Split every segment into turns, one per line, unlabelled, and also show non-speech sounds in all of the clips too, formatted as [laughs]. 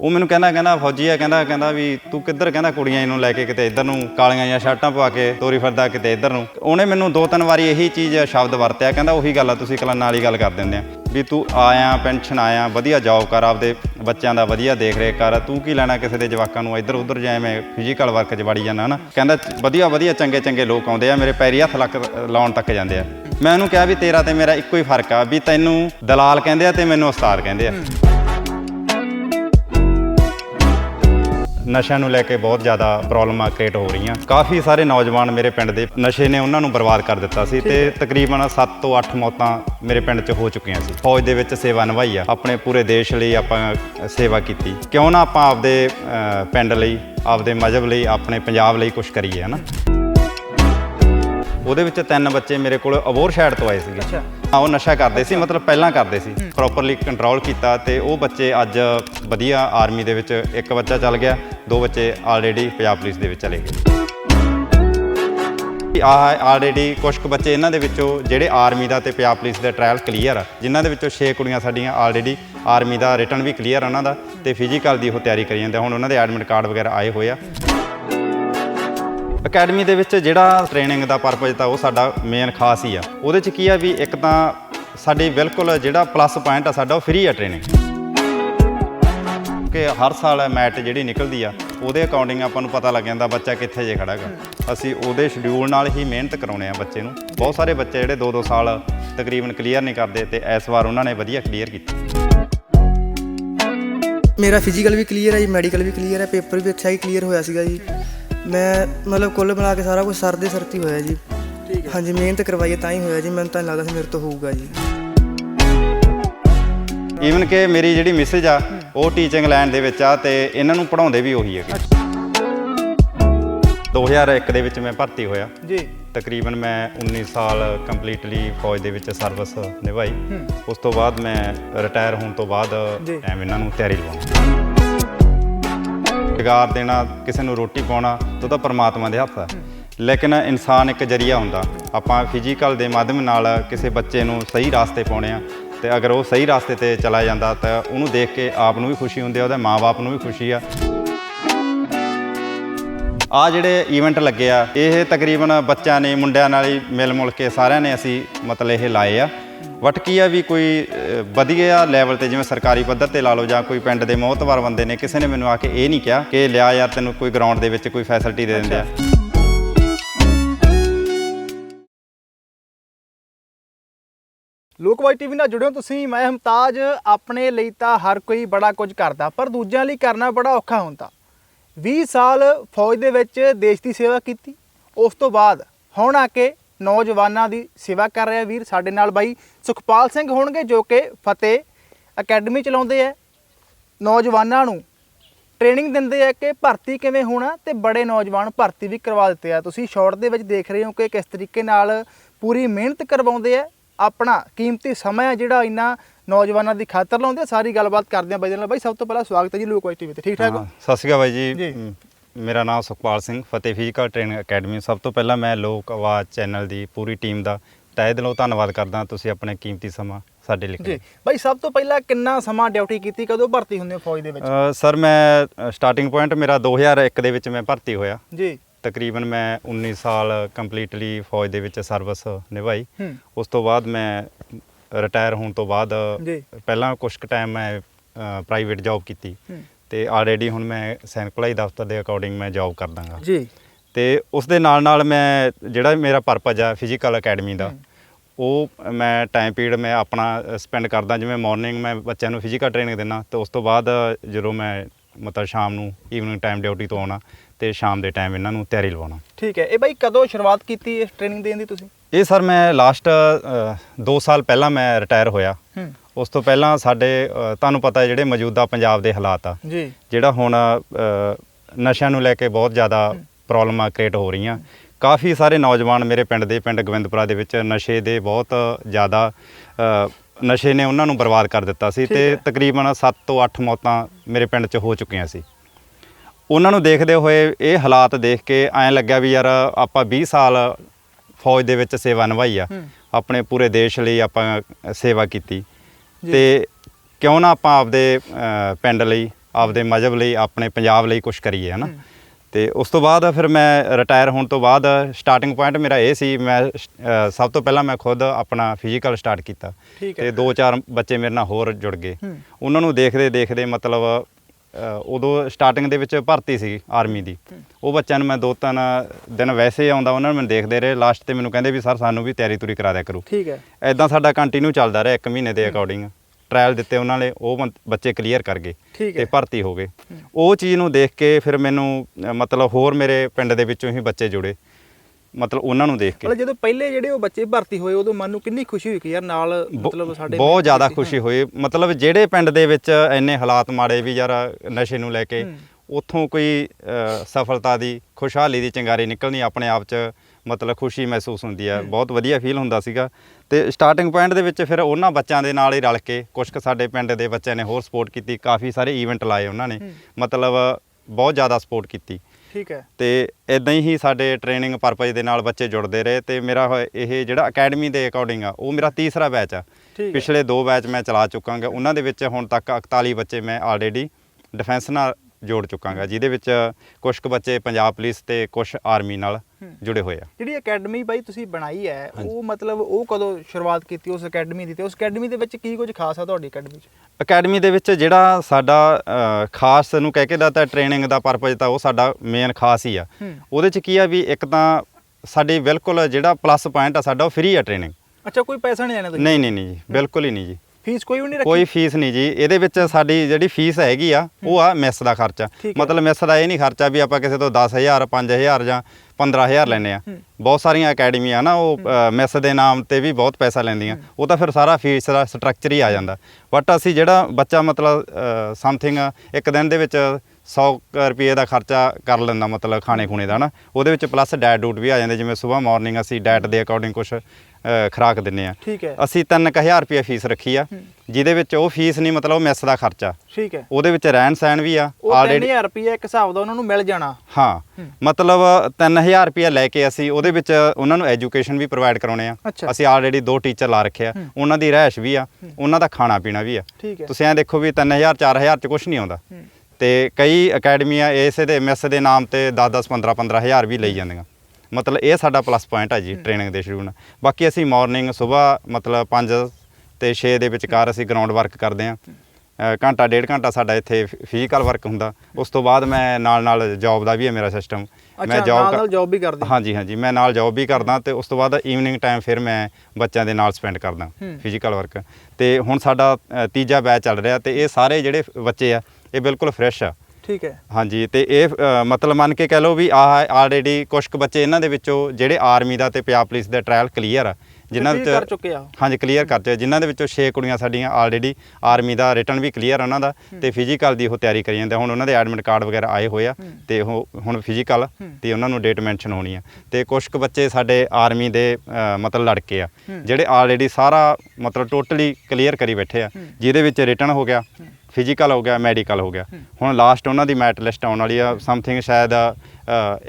ਉਹ ਮੈਨੂੰ ਕਹਿੰਦਾ ਕਹਿੰਦਾ, ਫੌਜੀ ਆ, ਕਹਿੰਦਾ ਕਹਿੰਦਾ ਵੀ ਤੂੰ ਕਿੱਧਰ ਕਹਿੰਦਾ ਕੁੜੀਆਂ ਇਹਨੂੰ ਲੈ ਕੇ ਕਿਤੇ ਇੱਧਰ ਨੂੰ, ਕਾਲੀਆਂ ਜਾਂ ਸ਼ਰਟਾਂ ਪਵਾ ਕੇ ਤੋਰੀ ਫਿਰਦਾ ਕਿਤੇ ਇੱਧਰ ਨੂੰ। ਉਹਨੇ ਮੈਨੂੰ ਦੋ ਤਿੰਨ ਵਾਰੀ ਇਹੀ ਚੀਜ਼ ਸ਼ਬਦ ਵਰਤਿਆ, ਕਹਿੰਦਾ ਉਹੀ ਗੱਲ ਆ, ਤੁਸੀਂ ਕਲਾਨਾਂ ਹੀ ਗੱਲ ਕਰ ਦਿੰਦੇ ਆ, ਵੀ ਤੂੰ ਆਇਆ, ਪੈਨਸ਼ਨ ਆਇਆ, ਵਧੀਆ ਜੌਬ ਕਰ, ਆਪਦੇ ਬੱਚਿਆਂ ਦਾ ਵਧੀਆ ਦੇਖ ਰੇਖ ਕਰ, ਤੂੰ ਕੀ ਲੈਣਾ ਕਿਸੇ ਦੇ ਜਵਾਕਾਂ ਨੂੰ, ਇੱਧਰ ਉੱਧਰ ਜਾਏ ਮੈਂ ਫਿਜ਼ੀਕਲ ਵਰਕ 'ਚ ਵੜੀ ਜਾਂਦਾ, ਹਨਾ। ਕਹਿੰਦਾ, ਵਧੀਆ ਵਧੀਆ ਚੰਗੇ ਚੰਗੇ ਲੋਕ ਆਉਂਦੇ ਆ, ਮੇਰੇ ਪੈਰੀ ਹੱਥ ਲੱਕ ਲਾਉਣ ਤੱਕ ਜਾਂਦੇ ਆ। ਮੈਂ ਉਹਨੂੰ ਕਿਹਾ ਵੀ ਤੇਰਾ ਤੇ ਮੇਰਾ ਇੱਕੋ ਹੀ ਫ਼ਰਕ ਆ, ਵੀ ਤੈਨੂੰ ਦਲਾਲ ਕਹਿੰਦੇ ਆ ਤੇ ਮੈਨੂੰ ਉਸਤਾਦ ਕਹਿੰਦੇ ਆ। ਨਸ਼ਿਆਂ ਨੂੰ ਲੈ ਕੇ ਬਹੁਤ ਜ਼ਿਆਦਾ ਪ੍ਰੋਬਲਮਾਂ ਕ੍ਰੀਏਟ ਹੋ ਰਹੀਆਂ। ਕਾਫੀ ਸਾਰੇ ਨੌਜਵਾਨ ਮੇਰੇ ਪਿੰਡ ਦੇ ਨਸ਼ੇ ਨੇ ਉਹਨਾਂ ਨੂੰ ਬਰਬਾਦ ਕਰ ਦਿੱਤਾ ਸੀ ਤੇ ਤਕਰੀਬਨ 7 ਤੋਂ 8 ਮੌਤਾਂ ਮੇਰੇ ਪਿੰਡ 'ਚ ਹੋ ਚੁੱਕੀਆਂ ਸੀ। ਫੌਜ ਦੇ ਵਿੱਚ ਸੇਵਾ ਨਿਭਾਈ ਆ। ਆਪਣੇ ਪੂਰੇ ਦੇਸ਼ ਲਈ ਆਪਾਂ ਸੇਵਾ ਕੀਤੀ। ਕਿਉਂ ਨਾ ਆਪਾਂ ਆਪਦੇ ਪਿੰਡ ਲਈ ਆਪਦੇ ਮਜ਼ਹਬ ਲਈ ਆਪਣੇ ਪੰਜਾਬ ਲਈ ਕੁਝ ਕਰੀਏ ਹਨਾ? ਉਹਦੇ ਵਿੱਚ ਤਿੰਨ ਬੱਚੇ ਮੇਰੇ ਕੋਲ ਅਬੋਰ ਸਾਈਡ ਤੋਂ ਆਏ ਸੀਗੇ।
ਅੱਛਾ।
ਹਾਂ ਉਹ ਨਸ਼ਾ ਕਰਦੇ ਸੀ ਮਤਲਬ ਪਹਿਲਾਂ ਕਰਦੇ ਸੀ। ਪ੍ਰੋਪਰਲੀ ਕੰਟਰੋਲ ਕੀਤਾ ਤੇ ਉਹ ਬੱਚੇ ਅੱਜ ਵਧੀਆ ਆਰਮੀ ਦੇ ਵਿੱਚ ਇੱਕ ਬੱਚਾ ਚੱਲ ਗਿਆ ਦੋ ਬੱਚੇ ਆਲਰੇਡੀ ਪੰਜਾਬ ਪੁਲਿਸ ਦੇ ਵਿੱਚ ਚਲੇ ਗਏ। ਆਹ ਆਲਰੇਡੀ ਕੁਝ ਕੁ ਬੱਚੇ ਇਹਨਾਂ ਦੇ ਵਿੱਚੋਂ ਜਿਹੜੇ ਆਰਮੀ ਦਾ ਤੇ ਪੰਜਾਬ ਪੁਲਿਸ ਦਾ ਟ੍ਰਾਇਲ ਕਲੀਅਰ ਆ ਜਿਨ੍ਹਾਂ ਦੇ ਵਿੱਚੋਂ 6 ਕੁੜੀਆਂ ਸਾਡੀਆਂ ਆਲਰੇਡੀ ਆਰਮੀ ਦਾ ਰਿਟਰਨ ਵੀ ਕਲੀਅਰ ਉਹਨਾਂ ਦਾ ਤੇ ਫਿਜ਼ੀਕਲ ਦੀ ਉਹ ਤਿਆਰੀ ਕਰੀ ਜਾਂਦੇ ਆ। ਹੁਣ ਉਹਨਾਂ ਦੇ ਐਡਮਿਟ ਕਾਰਡ ਵਗੈਰਾ ਆਏ ਹੋਏ ਆ। ਅਕੈਡਮੀ ਦੇ ਵਿੱਚ ਜਿਹੜਾ ਟ੍ਰੇਨਿੰਗ ਦਾ ਪਰਪਸ ਤਾਂ ਉਹ ਸਾਡਾ ਮੇਨ ਖਾਸ ਹੀ ਆ। ਉਹਦੇ ਚ ਕੀ ਆ ਵੀ ਇੱਕ ਤਾਂ ਸਾਡੀ ਬਿਲਕੁਲ ਜਿਹੜਾ ਪਲੱਸ ਪੁਆਇੰਟ ਆ ਸਾਡਾ ਉਹ ਫ੍ਰੀ ਆ ਟ੍ਰੇਨਿੰਗ ਕਿ ਹਰ ਸਾਲ ਮੈਟ ਜਿਹੜੀ ਨਿਕਲਦੀ ਆ, ਉਹਦੇ ਅਕੋਰਡਿੰਗ ਆਪਾਂ ਨੂੰ ਪਤਾ ਲੱਗ ਜਾਂਦਾ ਬੱਚਾ ਕਿੱਥੇ ਜੇ ਖੜਾਗਾ ਅਸੀਂ ਉਹਦੇ ਸ਼ਡਿਊਲ ਨਾਲ ਹੀ ਮਿਹਨਤ ਕਰਾਉਣੇ ਆ ਬੱਚੇ ਨੂੰ। ਬਹੁਤ ਸਾਰੇ ਬੱਚੇ ਜਿਹੜੇ 2-2 ਸਾਲ ਤਕਰੀਬਨ ਕਲੀਅਰ ਨਹੀਂ ਕਰਦੇ ਤੇ ਇਸ ਵਾਰ ਉਹਨਾਂ ਨੇ ਵਧੀਆ ਕਲੀਅਰ ਕੀਤਾ।
ਮੇਰਾ ਫਿਜ਼ੀਕਲ ਵੀ ਕਲੀਅਰ ਹੈ ਜੀ ਮੈਡੀਕਲ ਵੀ ਕਲੀਅਰ ਹੈ ਪੇਪਰ ਵੀ ਅੱਛਾ ਹੀ ਕਲੀਅਰ ਹੋਇਆ ਸੀਗਾ ਜੀ। ਮੈਂ ਮਤਲਬ ਕੁੱਲ ਮਿਲਾ ਕੇ ਸਾਰਾ ਕੁਝ ਸਰ ਦੇ ਸਰਤੀ ਹੋਇਆ ਜੀ।
ਠੀਕ ਹੈ।
ਹਾਂਜੀ ਮਿਹਨਤ ਕਰਵਾਈਏ ਤਾਂ ਹੀ ਹੋਇਆ ਜੀ ਮੈਨੂੰ ਤਾਂ ਨਹੀਂ ਲੱਗਦਾ ਸੀ ਮੇਰੇ ਤੋਂ ਹੋਊਗਾ ਜੀ।
ਈਵਨ ਕਿ ਮੇਰੀ ਜਿਹੜੀ ਮਿਸਜ ਆ ਉਹ ਟੀਚਿੰਗ ਲਾਈਨ ਦੇ ਵਿੱਚ ਆ ਤੇ ਇਹਨਾਂ ਨੂੰ ਪੜਾਉਂਦੇ ਵੀ ਉਹੀ ਹੈਗੇ। 2001 ਦੇ ਵਿੱਚ ਮੈਂ ਭਰਤੀ ਹੋਇਆ।
ਜੀ।
ਤਕਰੀਬਨ ਮੈਂ 19 ਸਾਲ ਕੰਪਲੀਟਲੀ ਫੌਜ ਦੇ ਵਿੱਚ ਸਰਵਿਸ ਨਿਭਾਈ। ਉਸ ਤੋਂ ਬਾਅਦ ਮੈਂ ਰਿਟਾਇਰ ਹੋਣ ਤੋਂ ਬਾਅਦ। ਐਮ ਇਹਨਾਂ ਨੂੰ ਤਿਆਰੀ ਲਵਾਉਣੀ। ਰੁਜ਼ਗਾਰ ਦੇਣਾ, ਕਿਸੇ ਨੂੰ ਰੋਟੀ ਪਾਉਣਾ, ਤਾਂ ਤਾਂ ਪਰਮਾਤਮਾ ਦੇ ਹੱਥ ਆ ਲੇਕਿਨ ਇਨਸਾਨ ਇੱਕ ਜਰੀਆ ਹੁੰਦਾ। ਆਪਾਂ ਫਿਜ਼ੀਕਲ ਦੇ ਮਾਧਿਅਮ ਨਾਲ ਕਿਸੇ ਬੱਚੇ ਨੂੰ ਸਹੀ ਰਾਸਤੇ ਪਾਉਣੇ ਆ, ਤੇ ਅਗਰ ਉਹ ਸਹੀ ਰਾਸਤੇ ਤੇ ਚਲਾ ਜਾਂਦਾ, ਤਾਂ ਉਹਨੂੰ ਦੇਖ ਕੇ ਆਪ ਨੂੰ ਵੀ ਖੁਸ਼ੀ ਹੁੰਦੀ ਆ, ਉਹਦੇ ਮਾਪੇ ਨੂੰ ਵੀ ਖੁਸ਼ੀ ਆ। ਆ ਜਿਹੜੇ ਇਵੈਂਟ ਲੱਗੇ ਆ, ਇਹ ਤਕਰੀਬਨ ਬੱਚਿਆਂ ਨੇ, ਮੁੰਡਿਆਂ ਨਾਲ ਹੀ ਮਿਲ ਮੁਲ ਕੇ ਸਾਰਿਆਂ ਨੇ ਅਸੀਂ ਮਤਲਬ ਇਹ ਲਾਏ ਆ। ਵਟ ਕੀ ਆ ਵੀ ਕੋਈ ਵਧੀਆ ਲੈਵਲ ਤੇ ਜਿਵੇਂ ਸਰਕਾਰੀ ਪੱਧਰ ਤੇ ਲਾ ਲਓ ਜਾਂ ਕੋਈ ਪਿੰਡ ਦੇ ਮੋਹਤਵਾਰ ਬੰਦੇ ਨੇ ਕਿਸੇ ਨੇ ਮੈਨੂੰ ਆ ਕੇ ਇਹ ਨਹੀਂ ਕਿਹਾ ਕਿ ਲਿਆ ਯਾਰ ਤੈਨੂੰ ਕੋਈ ਗਰਾਊਂਡ ਦੇ ਵਿੱਚ ਕੋਈ ਫੈਸਿਲਿਟੀ ਦੇ ਦਿੰਦੇ ਆ।
ਲੋਕਵਾਈ ਟੀਵੀ ਨਾਲ ਜੁੜਿਓ ਤੁਸੀਂ ਮੈਂ ਹਮਤਾਜ ਆਪਣੇ ਲਈ ਤਾਂ ਹਰ ਕੋਈ ਬੜਾ ਕੁਝ ਕਰਦਾ ਪਰ ਦੂਜਿਆਂ ਲਈ ਕਰਨਾ ਬੜਾ ਔਖਾ ਹੁੰਦਾ। 20 ਸਾਲ ਫੌਜ ਦੇ ਵਿੱਚ ਦੇਸ਼ ਦੀ ਸੇਵਾ ਕੀਤੀ ਉਸ ਤੋਂ ਬਾਅਦ ਹੁਣ ਆ ਕੇ ਨੌਜਵਾਨਾਂ ਦੀ ਸੇਵਾ ਕਰ ਰਿਹਾ ਵੀਰ ਸਾਡੇ ਨਾਲ ਬਾਈ ਸੁਖਪਾਲ ਸਿੰਘ ਹੋਣਗੇ ਜੋ ਕਿ ਫਤਿਹ ਅਕੈਡਮੀ ਚਲਾਉਂਦੇ ਆ। ਨੌਜਵਾਨਾਂ ਨੂੰ ਟ੍ਰੇਨਿੰਗ ਦਿੰਦੇ ਆ ਕਿ ਭਰਤੀ ਕਿਵੇਂ ਹੋਣਾ ਤੇ ਬੜੇ ਨੌਜਵਾਨ ਭਰਤੀ ਵੀ ਕਰਵਾ ਦਿੱਤੇ ਆ। ਤੁਸੀਂ ਸ਼ਾਰਟ ਦੇ ਵਿੱਚ ਦੇਖ ਰਹੇ ਹੋ ਕਿ ਕਿਸ ਤਰੀਕੇ ਨਾਲ ਪੂਰੀ ਮਿਹਨਤ ਕਰਵਾਉਂਦੇ ਆ। ਆਪਣਾ ਕੀਮਤੀ ਸਮਾਂ ਆ ਜਿਹੜਾ ਇੰਨਾ ਨੌਜਵਾਨਾਂ ਦੀ ਖਾਤਰ ਲਾਉਂਦੇ ਸਾਰੀ ਗੱਲਬਾਤ ਕਰਦੇ ਆ ਬਾਈ ਦੇ ਨਾਲ। ਬਾਈ ਸਭ ਤੋਂ ਪਹਿਲਾਂ ਸਵਾਗਤ ਹੈ ਜੀ ਲੋਕ ਟੀਵੀ ਤੇ। ਠੀਕ ਠਾਕ ਹੋ?
ਹਾਂ, ਸਤਿ ਸ਼੍ਰੀ ਅਕਾਲ ਬਾਈ ਜੀ। ਮੇਰਾ ਨਾਮ Sukhpal Singh Fateh physical training academy ਸਭ ਤੋਂ ਪਹਿਲਾਂ ਮੈਂ ਲੋਕ ਆਵਾਜ਼ ਚੈਨਲ ਦੀ ਪੂਰੀ ਟੀਮ ਦਾ ਤਹਿ ਦਿਲੋਂ ਧੰਨਵਾਦ ਕਰਦਾ। ਤੁਸੀਂ ਆਪਣੇ ਕੀਮਤੀ ਸਮਾਂ ਸਾਡੇ ਲਈ
ਜੀ। ਬਾਈ ਸਭ ਤੋਂ ਪਹਿਲਾਂ ਕਿੰਨਾ ਸਮਾਂ ਡਿਊਟੀ ਕੀਤੀ? ਕਦੋਂ ਭਰਤੀ ਹੁੰਦੇ ਹੋ ਫੌਜ ਦੇ ਵਿੱਚ?
ਸਰ ਮੈਂ ਸਟਾਰਟਿੰਗ ਪੁਆਇੰਟ ਮੇਰਾ 2001 ਦੇ ਵਿੱਚ ਮੈਂ ਭਰਤੀ ਹੋਇਆ।
ਜੀ।
ਤਕਰੀਬਨ ਮੈਂ 19 ਸਾਲ ਕੰਪਲੀਟਲੀ ਫੌਜ ਦੇ ਵਿੱਚ ਸਰਵਿਸ ਨਿਭਾਈ। ਉਸ ਤੋਂ ਬਾਅਦ ਮੈਂ ਰਿਟਾਇਰ ਹੋਣ ਤੋਂ ਬਾਅਦ। ਪਹਿਲਾਂ ਕੁਝ ਕੁ ਟਾਈਮ ਮੈਂ ਪ੍ਰਾਈਵੇਟ ਜੌਬ ਕੀਤੀ। ਤੇ ਆਲਰੇਡੀ ਹੁਣ ਮੈਂ ਸੈਨਿਕ ਭਲਾਈ ਦਫ਼ਤਰ ਦੇ ਅਕੋਰਡਿੰਗ ਮੈਂ ਜੌਬ ਕਰਦਾਗਾ।
ਜੀ।
ਤੇ ਉਸ ਦੇ ਨਾਲ ਨਾਲ ਮੈਂ ਜਿਹੜਾ ਮੇਰਾ ਪਰਪਸ ਆ ਫਿਜ਼ੀਕਲ ਅਕੈਡਮੀ ਦਾ ਉਹ ਮੈਂ ਟਾਈਮ ਪੀਰੀਅਡ ਮੈਂ ਆਪਣਾ ਸਪੈਂਡ ਕਰਦਾ ਜਿਵੇਂ ਮਾਰਨਿੰਗ ਮੈਂ ਬੱਚਿਆਂ ਨੂੰ ਫਿਜ਼ੀਕਲ ਟ੍ਰੇਨਿੰਗ ਦਿੰਦਾ ਤੇ ਉਸ ਤੋਂ ਬਾਅਦ ਜਦੋਂ ਮੈਂ ਮਤਲਬ ਸ਼ਾਮ ਨੂੰ ਈਵਨਿੰਗ ਟਾਈਮ ਡਿਊਟੀ ਤੋਂ ਆਉਣਾ ਤੇ ਸ਼ਾਮ ਦੇ ਟਾਈਮ ਇਹਨਾਂ ਨੂੰ ਤਿਆਰੀ ਲਵਾਉਣਾ।
ਠੀਕ ਹੈ। ਇਹ ਬਾਈ ਕਦੋਂ ਸ਼ੁਰੂਆਤ ਕੀਤੀ ਇਸ ਟ੍ਰੇਨਿੰਗ ਦੇਣ ਦੀ ਤੁਸੀਂ?
ਇਹ ਸਰ ਮੈਂ ਲਾਸਟ 2 ਸਾਲ ਪਹਿਲਾਂ ਮੈਂ ਰਿਟਾਇਰ ਹੋਇਆ। ਉਸ ਤੋਂ ਪਹਿਲਾਂ ਸਾਡੇ ਤੁਹਾਨੂੰ ਪਤਾ ਹੈ ਜਿਹੜੇ ਮੌਜੂਦਾ ਪੰਜਾਬ ਦੇ ਹਾਲਾਤ ਆ।
ਜੀ।
ਜਿਹੜਾ ਹੁਣ ਨਸ਼ਿਆਂ ਨੂੰ ਲੈ ਕੇ ਬਹੁਤ ਜ਼ਿਆਦਾ ਪ੍ਰੋਬਲਮਾਂ ਕ੍ਰੀਏਟ ਹੋ ਰਹੀਆਂ। ਕਾਫੀ ਸਾਰੇ ਨੌਜਵਾਨ ਮੇਰੇ ਪਿੰਡ ਦੇ ਪਿੰਡ ਗੋਬਿੰਦਪੁਰਾ ਦੇ ਵਿੱਚ ਨਸ਼ੇ ਦੇ ਬਹੁਤ ਜ਼ਿਆਦਾ ਨਸ਼ੇ ਨੇ ਉਹਨਾਂ ਨੂੰ ਬਰਬਾਦ ਕਰ ਦਿੱਤਾ ਸੀ ਤੇ। ਤਕਰੀਬਨ 7 ਤੋਂ 8 ਮੌਤਾਂ ਮੇਰੇ ਪਿੰਡ 'ਚ ਹੋ ਚੁੱਕੀਆਂ ਸੀ। ਉਹਨਾਂ ਨੂੰ ਦੇਖਦੇ ਹੋਏ ਇਹ ਹਾਲਾਤ ਦੇਖ ਕੇ ਐਂ ਲੱਗਿਆ ਵੀ ਯਾਰ ਆਪਾਂ 20 ਸਾਲ ਫੌਜ ਦੇ ਵਿੱਚ ਸੇਵਾ ਨਿਭਾਈ ਆ। ਆਪਣੇ ਪੂਰੇ ਦੇਸ਼ ਲਈ ਆਪਾਂ ਸੇਵਾ ਕੀਤੀ। ਤੇ ਕਿਉਂ ਨਾ ਆਪਾਂ ਆਪਦੇ ਪਿੰਡ ਲਈ ਆਪਦੇ ਮਜ਼ਹਬ ਲਈ ਆਪਣੇ ਪੰਜਾਬ ਲਈ ਕੁਝ ਕਰੀਏ ਹਨਾ ਤੇ ਉਸ ਤੋਂ ਬਾਅਦ ਫਿਰ ਮੈਂ ਰਿਟਾਇਰ ਹੋਣ ਤੋਂ ਬਾਅਦ ਸਟਾਰਟਿੰਗ ਪੁਆਇੰਟ ਮੇਰਾ ਇਹ ਸੀ ਮੈਂ ਸਭ ਤੋਂ ਪਹਿਲਾਂ ਮੈਂ ਖੁਦ ਆਪਣਾ ਫਿਜ਼ੀਕਲ ਸਟਾਰਟ ਕੀਤਾ। ਤੇ ਦੋ ਚਾਰ ਬੱਚੇ ਮੇਰੇ ਨਾਲ ਹੋਰ ਜੁੜ ਗਏ। ਉਹਨਾਂ ਨੂੰ ਦੇਖਦੇ ਦੇਖਦੇ ਮਤਲਬ ਉਦੋਂ ਸਟਾਰਟਿੰਗ ਦੇ ਵਿੱਚ ਭਰਤੀ ਸੀ ਆਰਮੀ ਦੀ। ਉਹ ਬੱਚਿਆਂ ਨੂੰ ਮੈਂ ਦੋ ਤਿੰਨ ਦਿਨ ਵੈਸੇ ਆਉਂਦਾ ਉਹਨਾਂ ਨੂੰ ਮੈਂ ਦੇਖਦੇ ਰਹੇ। ਲਾਸਟ ਤੇ ਮੈਨੂੰ ਕਹਿੰਦੇ ਵੀ ਸਰ ਸਾਨੂੰ ਵੀ ਤਿਆਰੀ ਤੁਰੀ ਕਰਾ ਦਿਆ ਕਰੋ।
ਠੀਕ ਹੈ।
ਐਦਾਂ ਸਾਡਾ ਕੰਟੀਨਿਊ ਚੱਲਦਾ ਰਿਹਾ ਇੱਕ ਮਹੀਨੇ ਦੇ ਅਕੋਰਡਿੰਗ ਟ੍ਰਾਇਲ ਦਿੱਤੇ ਉਹਨਾਂ ਨੇ ਉਹ ਬੱਚੇ ਕਲੀਅਰ ਕਰ ਗਏ। ਤੇ ਭਰਤੀ ਹੋ ਗਏ। ਉਹ ਚੀਜ਼ ਨੂੰ ਦੇਖ ਕੇ ਫਿਰ ਮੈਨੂੰ ਮਤਲਬ ਹੋਰ ਮੇਰੇ ਪਿੰਡ ਦੇ ਵਿੱਚੋਂ ਹੀ ਬੱਚੇ ਜੁੜੇ। ਮਤਲਬ ਉਹਨਾਂ ਨੂੰ ਦੇਖ ਕੇ।
ਮਤਲਬ ਜਦੋਂ ਪਹਿਲੇ ਜਿਹੜੇ ਉਹ ਬੱਚੇ ਭਰਤੀ ਹੋਏ ਉਦੋਂ ਮਨ ਨੂੰ ਕਿੰਨੀ ਖੁਸ਼ੀ ਹੋਈ ਕਿ ਯਾਰ ਨਾਲ ਮਤਲਬ ਸਾਡੇ
ਬਹੁਤ ਜ਼ਿਆਦਾ। ਖੁਸ਼ੀ ਹੋਈ। ਮਤਲਬ ਜਿਹੜੇ ਪਿੰਡ ਦੇ ਵਿੱਚ ਇੰਨੇ ਹਾਲਾਤ ਮਾੜੇ ਵੀ ਯਾਰ ਨਸ਼ੇ ਨੂੰ ਲੈ ਕੇ। ਉੱਥੋਂ ਕੋਈ ਸਫਲਤਾ ਦੀ ਖੁਸ਼ਹਾਲੀ ਦੀ ਚਿੰਗਾਰੀ ਨਿਕਲਣੀ ਆਪਣੇ ਆਪ 'ਚ ਮਤਲਬ ਖੁਸ਼ੀ ਮਹਿਸੂਸ ਹੁੰਦੀ ਹੈ। ਬਹੁਤ ਵਧੀਆ ਫੀਲ ਹੁੰਦਾ ਸੀਗਾ। ਤੇ ਸਟਾਰਟਿੰਗ ਪੁਆਇੰਟ ਦੇ ਵਿੱਚ ਫਿਰ ਉਹਨਾਂ ਬੱਚਿਆਂ ਦੇ ਨਾਲ ਹੀ ਰਲ ਕੇ ਕੁਝ ਕੁ ਸਾਡੇ ਪਿੰਡ ਦੇ ਬੱਚਿਆਂ ਨੇ ਹੋਰ ਸਪੋਰਟ ਕੀਤੀ। ਕਾਫੀ ਸਾਰੇ ਇਵੈਂਟ ਲਾਏ ਉਹਨਾਂ ਨੇ। ਮਤਲਬ ਬਹੁਤ ਜ਼ਿਆਦਾ ਸਪੋਰਟ ਕੀਤੀ।
ਠੀਕ ਹੈ
ਤੇ ਇਦਾਂ ਹੀ ਸਾਡੇ ਟ੍ਰੇਨਿੰਗ ਪਰਪਸ ਦੇ ਨਾਲ ਬੱਚੇ ਜੁੜਦੇ ਰਹੇ ਤੇ ਮੇਰਾ ਇਹ ਜਿਹੜਾ ਅਕੈਡਮੀ ਦੇ ਅਕੋਰਡਿੰਗ ਆ ਉਹ ਮੇਰਾ ਤੀਸਰਾ ਬੈਚ ਆ। ਪਿਛਲੇ ਦੋ ਬੈਚ ਮੈਂ ਚਲਾ ਚੁੱਕਾਂਗਾ ਉਹਨਾਂ ਦੇ ਵਿੱਚ ਹੁਣ ਤੱਕ 41 ਬੱਚੇ ਮੈਂ ਆਲਰੇਡੀ ਡਿਫੈਂਸ ਨਾਲ ਜੋੜ ਚੁੱਕਾਂਗਾ ਜਿਹਦੇ ਵਿੱਚ ਕੁਝ ਕੁ ਬੱਚੇ ਪੰਜਾਬ ਪੁਲਿਸ ਤੇ ਕੁਝ ਆਰਮੀ ਨਾਲ ਜੁੜੇ ਹੋਏ ਆ।
ਜਿਹੜੀ ਅਕੈਡਮੀ ਬਾਈ ਤੁਸੀਂ ਬਣਾਈ ਹੈ ਉਹ ਮਤਲਬ ਉਹ ਕਦੋਂ ਸ਼ੁਰੂਆਤ ਕੀਤੀ ਉਸ ਅਕੈਡਮੀ ਦੀ ਤੇ ਉਸ ਅਕੈਡਮੀ ਦੇ ਵਿੱਚ ਕੀ ਕੁਝ ਖਾਸ ਆ ਤੁਹਾਡੀ ਅਕੈਡਮੀ 'ਚ?
ਅਕੈਡਮੀ ਦੇ ਵਿੱਚ ਜਿਹੜਾ ਸਾਡਾ ਖਾਸ ਨੂੰ ਕਹਿ ਕੇ ਦਾ ਤਾਂ ਟ੍ਰੇਨਿੰਗ ਦਾ ਪਰਪਸ ਤਾਂ ਉਹ ਸਾਡਾ ਮੇਨ ਖਾਸ ਹੀ ਆ। ਉਹਦੇ ਚ ਕੀ ਆ ਵੀ ਇੱਕ ਤਾਂ ਸਾਡੀ ਬਿਲਕੁਲ ਜਿਹੜਾ ਪਲੱਸ ਪੁਆਇੰਟ ਆ ਸਾਡਾ ਉਹ ਫ੍ਰੀ ਆ ਟ੍ਰੇਨਿੰਗ
ਅੱਛਾ ਕੋਈ ਪੈਸਾ ਨਹੀਂ ਲੈਣਾ ਤੁਸੀਂ?
ਨਹੀਂ ਨਹੀਂ ਨਹੀਂ ਜੀ ਬਿਲਕੁਲ ਹੀ ਨਹੀਂ ਜੀ।
ਫੀਸ ਕੋਈ ਵੀ ਨਹੀਂ ਰੱਖੀ?
ਕੋਈ ਫੀਸ ਨਹੀਂ ਜੀ। ਇਹਦੇ ਵਿੱਚ ਸਾਡੀ ਜਿਹੜੀ ਫੀਸ ਹੈਗੀ ਆ ਉਹ ਆ ਮੈਸ ਦਾ ਖਰਚਾ। ਮਤਲਬ ਮੈਸ ਦਾ ਇਹ ਨਹੀਂ ਖਰਚਾ ਵੀ ਆਪਾਂ ਕਿਸੇ ਤੋਂ 10000 5000 ਜਾਂ 15000 ਲੈਨੇ ਆ। ਬਹੁਤ ਸਾਰੀਆਂ ਅਕੈਡਮੀਆਂ ਨਾ ਉਹ ਮੈਸ ਦੇ ਨਾਮ ਤੇ ਵੀ ਬਹੁਤ ਪੈਸਾ ਲੈਂਦੀਆਂ। ਉਹ ਤਾਂ ਫਿਰ ਸਾਰਾ ਫੀਸ ਦਾ ਸਟਰਕਚਰ ਹੀ ਆ ਜਾਂਦਾ। ਬਟ ਅਸੀਂ ਜਿਹੜਾ ਬੱਚਾ ਮਤਲਬ ਸਮਥਿੰਗ ਇੱਕ ਦਿਨ ਦੇ ਵਿੱਚ 100 ਰੁਪਏ ਦਾ ਖਰਚਾ ਕਰ ਲੈਂਦਾ ਮਤਲਬ ਖਾਣੇ ਖੂਣੇ ਦਾ ਨਾ ਉਹਦੇ ਵਿੱਚ ਪਲੱਸ ਡਾਇਟ ਡੂਟ ਵੀ ਆ ਜਾਂਦੇ ਜਿਵੇਂ ਸਵੇਰ ਮਾਰਨਿੰਗ ਅਸੀਂ ਡਾਇਟ ਦੇ ਅਕੋਰਡਿੰਗ ਕੁਝ ਖਰਾਕ ਦਿੰਨੇ ਆ।
ਠੀਕ ਹੈ।
ਅਸੀਂ 3000 ਰੁਪਏ ਫੀਸ ਰੱਖੀ ਆ। ਜਿਹਦੇ ਵਿੱਚ ਉਹ ਫੀਸ ਨਹੀਂ ਮਤਲਬ ਮੈਸ ਦਾ ਖਰਚਾ।
ਠੀਕ ਹੈ।
ਉਹਦੇ ਵਿੱਚ ਰਹਿਣ ਸਹਿਣ ਵੀ ਆ। ਆਲਰੇਡੀ
3000 ਰੁਪਏ ਇੱਕ ਹਿਸਾਬ ਦਾ ਉਹਨਾਂ ਨੂੰ ਮਿਲ ਜਾਣਾ।
ਹਾਂ। ਮਤਲਬ 3000 ਰੁਪਏ ਲੈ ਕੇ ਅਸੀਂ ਉਹਦੇ ਵਿੱਚ ਉਹਨਾਂ ਨੂੰ ਐਜੂਕੇਸ਼ਨ ਵੀ ਪ੍ਰੋਵਾਈਡ ਕਰਾਉਣੇ ਆ। ਅਸੀਂ ਆਲਰੇਡੀ ਦੋ ਟੀਚਰ ਲਾ
ਰੱਖਿਆ
ਉਹਨਾਂ ਦੀ ਰਹਿائش ਵੀ ਆ। ਉਹਨਾਂ ਦਾ ਖਾਣਾ ਪੀਣਾ ਵੀ ਆ। ਤੁਸੀਂ ਐ ਦੇਖੋ ਵੀ 3000 4000 ਚ ਕੁਝ ਨਹੀਂ ਆਉਂਦਾ। ਤੇ ਕਈ ਅਕੈਡਮੀਆਂ ਇਸੇ ਦੇ ਐਮਐਸ ਦੇ ਨਾਮ ਤੇ 10 10 15 15000 ਵੀ ਲਈ ਜਾਂਦੀਆਂ। ਮਤਲਬ ਇਹ ਸਾਡਾ ਪਲੱਸ ਪੁਆਇੰਟ ਆ ਜੀ ਟ੍ਰੇਨਿੰਗ ਦੇ ਸ਼ੁਰੂ ਨਾਲ। ਬਾਕੀ ਅਸੀਂ ਮਾਰਨਿੰਗ ਸਵੇਰ ਮਤਲਬ 5 ਤੇ 6 ਦੇ ਵਿਚਕਾਰ ਅਸੀਂ ਗਰਾਊਂਡ ਵਰਕ ਕਰਦੇ ਆ ਘੰਟਾ ਡੇਢ ਘੰਟਾ ਸਾਡਾ ਇੱਥੇ ਫਿਜ਼ੀਕਲ ਵਰਕ ਹੁੰਦਾ। ਉਸ ਤੋਂ ਬਾਅਦ ਮੈਂ ਨਾਲ ਨਾਲ ਜੌਬ ਦਾ ਵੀ ਹੈ ਮੇਰਾ ਸਿਸਟਮ
ਅੱਛਾ ਨਾਲ ਨਾਲ ਜੌਬ ਵੀ ਕਰਦੇ ਹੋ।
ਹਾਂਜੀ ਹਾਂਜੀ। ਮੈਂ ਨਾਲ ਜੌਬ ਵੀ ਕਰਦਾ ਤੇ ਉਸ ਤੋਂ ਬਾਅਦ ਈਵਨਿੰਗ ਟਾਈਮ ਫਿਰ ਮੈਂ ਬੱਚਿਆਂ ਦੇ ਨਾਲ ਸਪੈਂਡ ਕਰਦਾ
ਹੂੰ।
ਫਿਜ਼ੀਕਲ ਵਰਕ ਤੇ ਹੁਣ ਸਾਡਾ ਤੀਜਾ ਬੈਚ ਚੱਲ ਰਿਹਾ ਤੇ ਇਹ ਸਾਰੇ ਜਿਹੜੇ ਬੱਚੇ ਆ ਇਹ ਬਿਲਕੁਲ ਫਰੈਸ਼ ਆ।
ਠੀਕ ਹੈ।
ਹਾਂਜੀ ਤੇ ਇਹ ਅ, ਮਤਲਬ ਮੰਨ ਕੇ ਕਹਿ ਲਓ ਵੀ ਆਹ ਆਲਰੇਡੀ ਕੁਝ ਕੁ ਬੱਚੇ ਇਹਨਾਂ ਦੇ ਵਿੱਚੋਂ ਜਿਹੜੇ ਆਰਮੀ ਦਾ ਤੇ ਪੰਜਾਬ ਪੁਲਿਸ ਦਾ ਟ੍ਰਾਇਲ ਕਲੀਅਰ ਆ ਜਿਨ੍ਹਾਂ
Clear ਕਰ ਚੁੱਕੇ ਆ।
ਹਾਂਜੀ ਕਲੀਅਰ ਕਰ ਚੁੱਕੇ ਜਿਨ੍ਹਾਂ ਦੇ ਵਿੱਚੋਂ 6 ਕੁੜੀਆਂ ਸਾਡੀਆਂ ਆਲਰੇਡੀ ਆਰਮੀ ਦਾ ਰਿਟਰਨ ਵੀ ਕਲੀਅਰ ਉਹਨਾਂ ਦਾ ਤੇ ਫਿਜ਼ੀਕਲ ਦੀ ਉਹ ਤਿਆਰੀ ਕਰੀ ਜਾਂਦੇ ਹੁਣ ਉਹਨਾਂ ਦੇ ਐਡਮਿਟ ਕਾਰਡ ਵਗੈਰਾ ਆਏ ਹੋਏ ਆ ਤੇ ਉਹ ਹੁਣ ਫਿਜ਼ੀਕਲ ਤੇ ਉਹਨਾਂ ਨੂੰ ਡੇਟ ਮੈਂਸ਼ਨ ਹੋਣੀ ਆ। ਤੇ ਕੁਝ ਕੁ ਬੱਚੇ ਸਾਡੇ ਆਰਮੀ ਦੇ ਅ, ਮਤਲਬ ਲੜਕੇ ਆ ਜਿਹੜੇ ਆਲਰੇਡੀ ਸਾਰਾ ਮਤਲਬ ਟੋਟਲੀ ਕਲੀਅਰ ਕਰੀ ਬੈਠੇ ਆ ਜਿਹਦੇ ਵਿੱਚ ਰਿਟਰਨ ਹੋ ਗਿਆ। ਫਿਜ਼ੀਕਲ ਹੋ ਗਿਆ ਮੈਡੀਕਲ ਹੋ ਗਿਆ। ਹੁਣ ਲਾਸਟ ਉਹਨਾਂ ਦੀ ਮੈਟ ਲਿਸਟ ਆਉਣ ਵਾਲੀ ਆ ਸਮਥਿੰਗ ਸ਼ਾਇਦ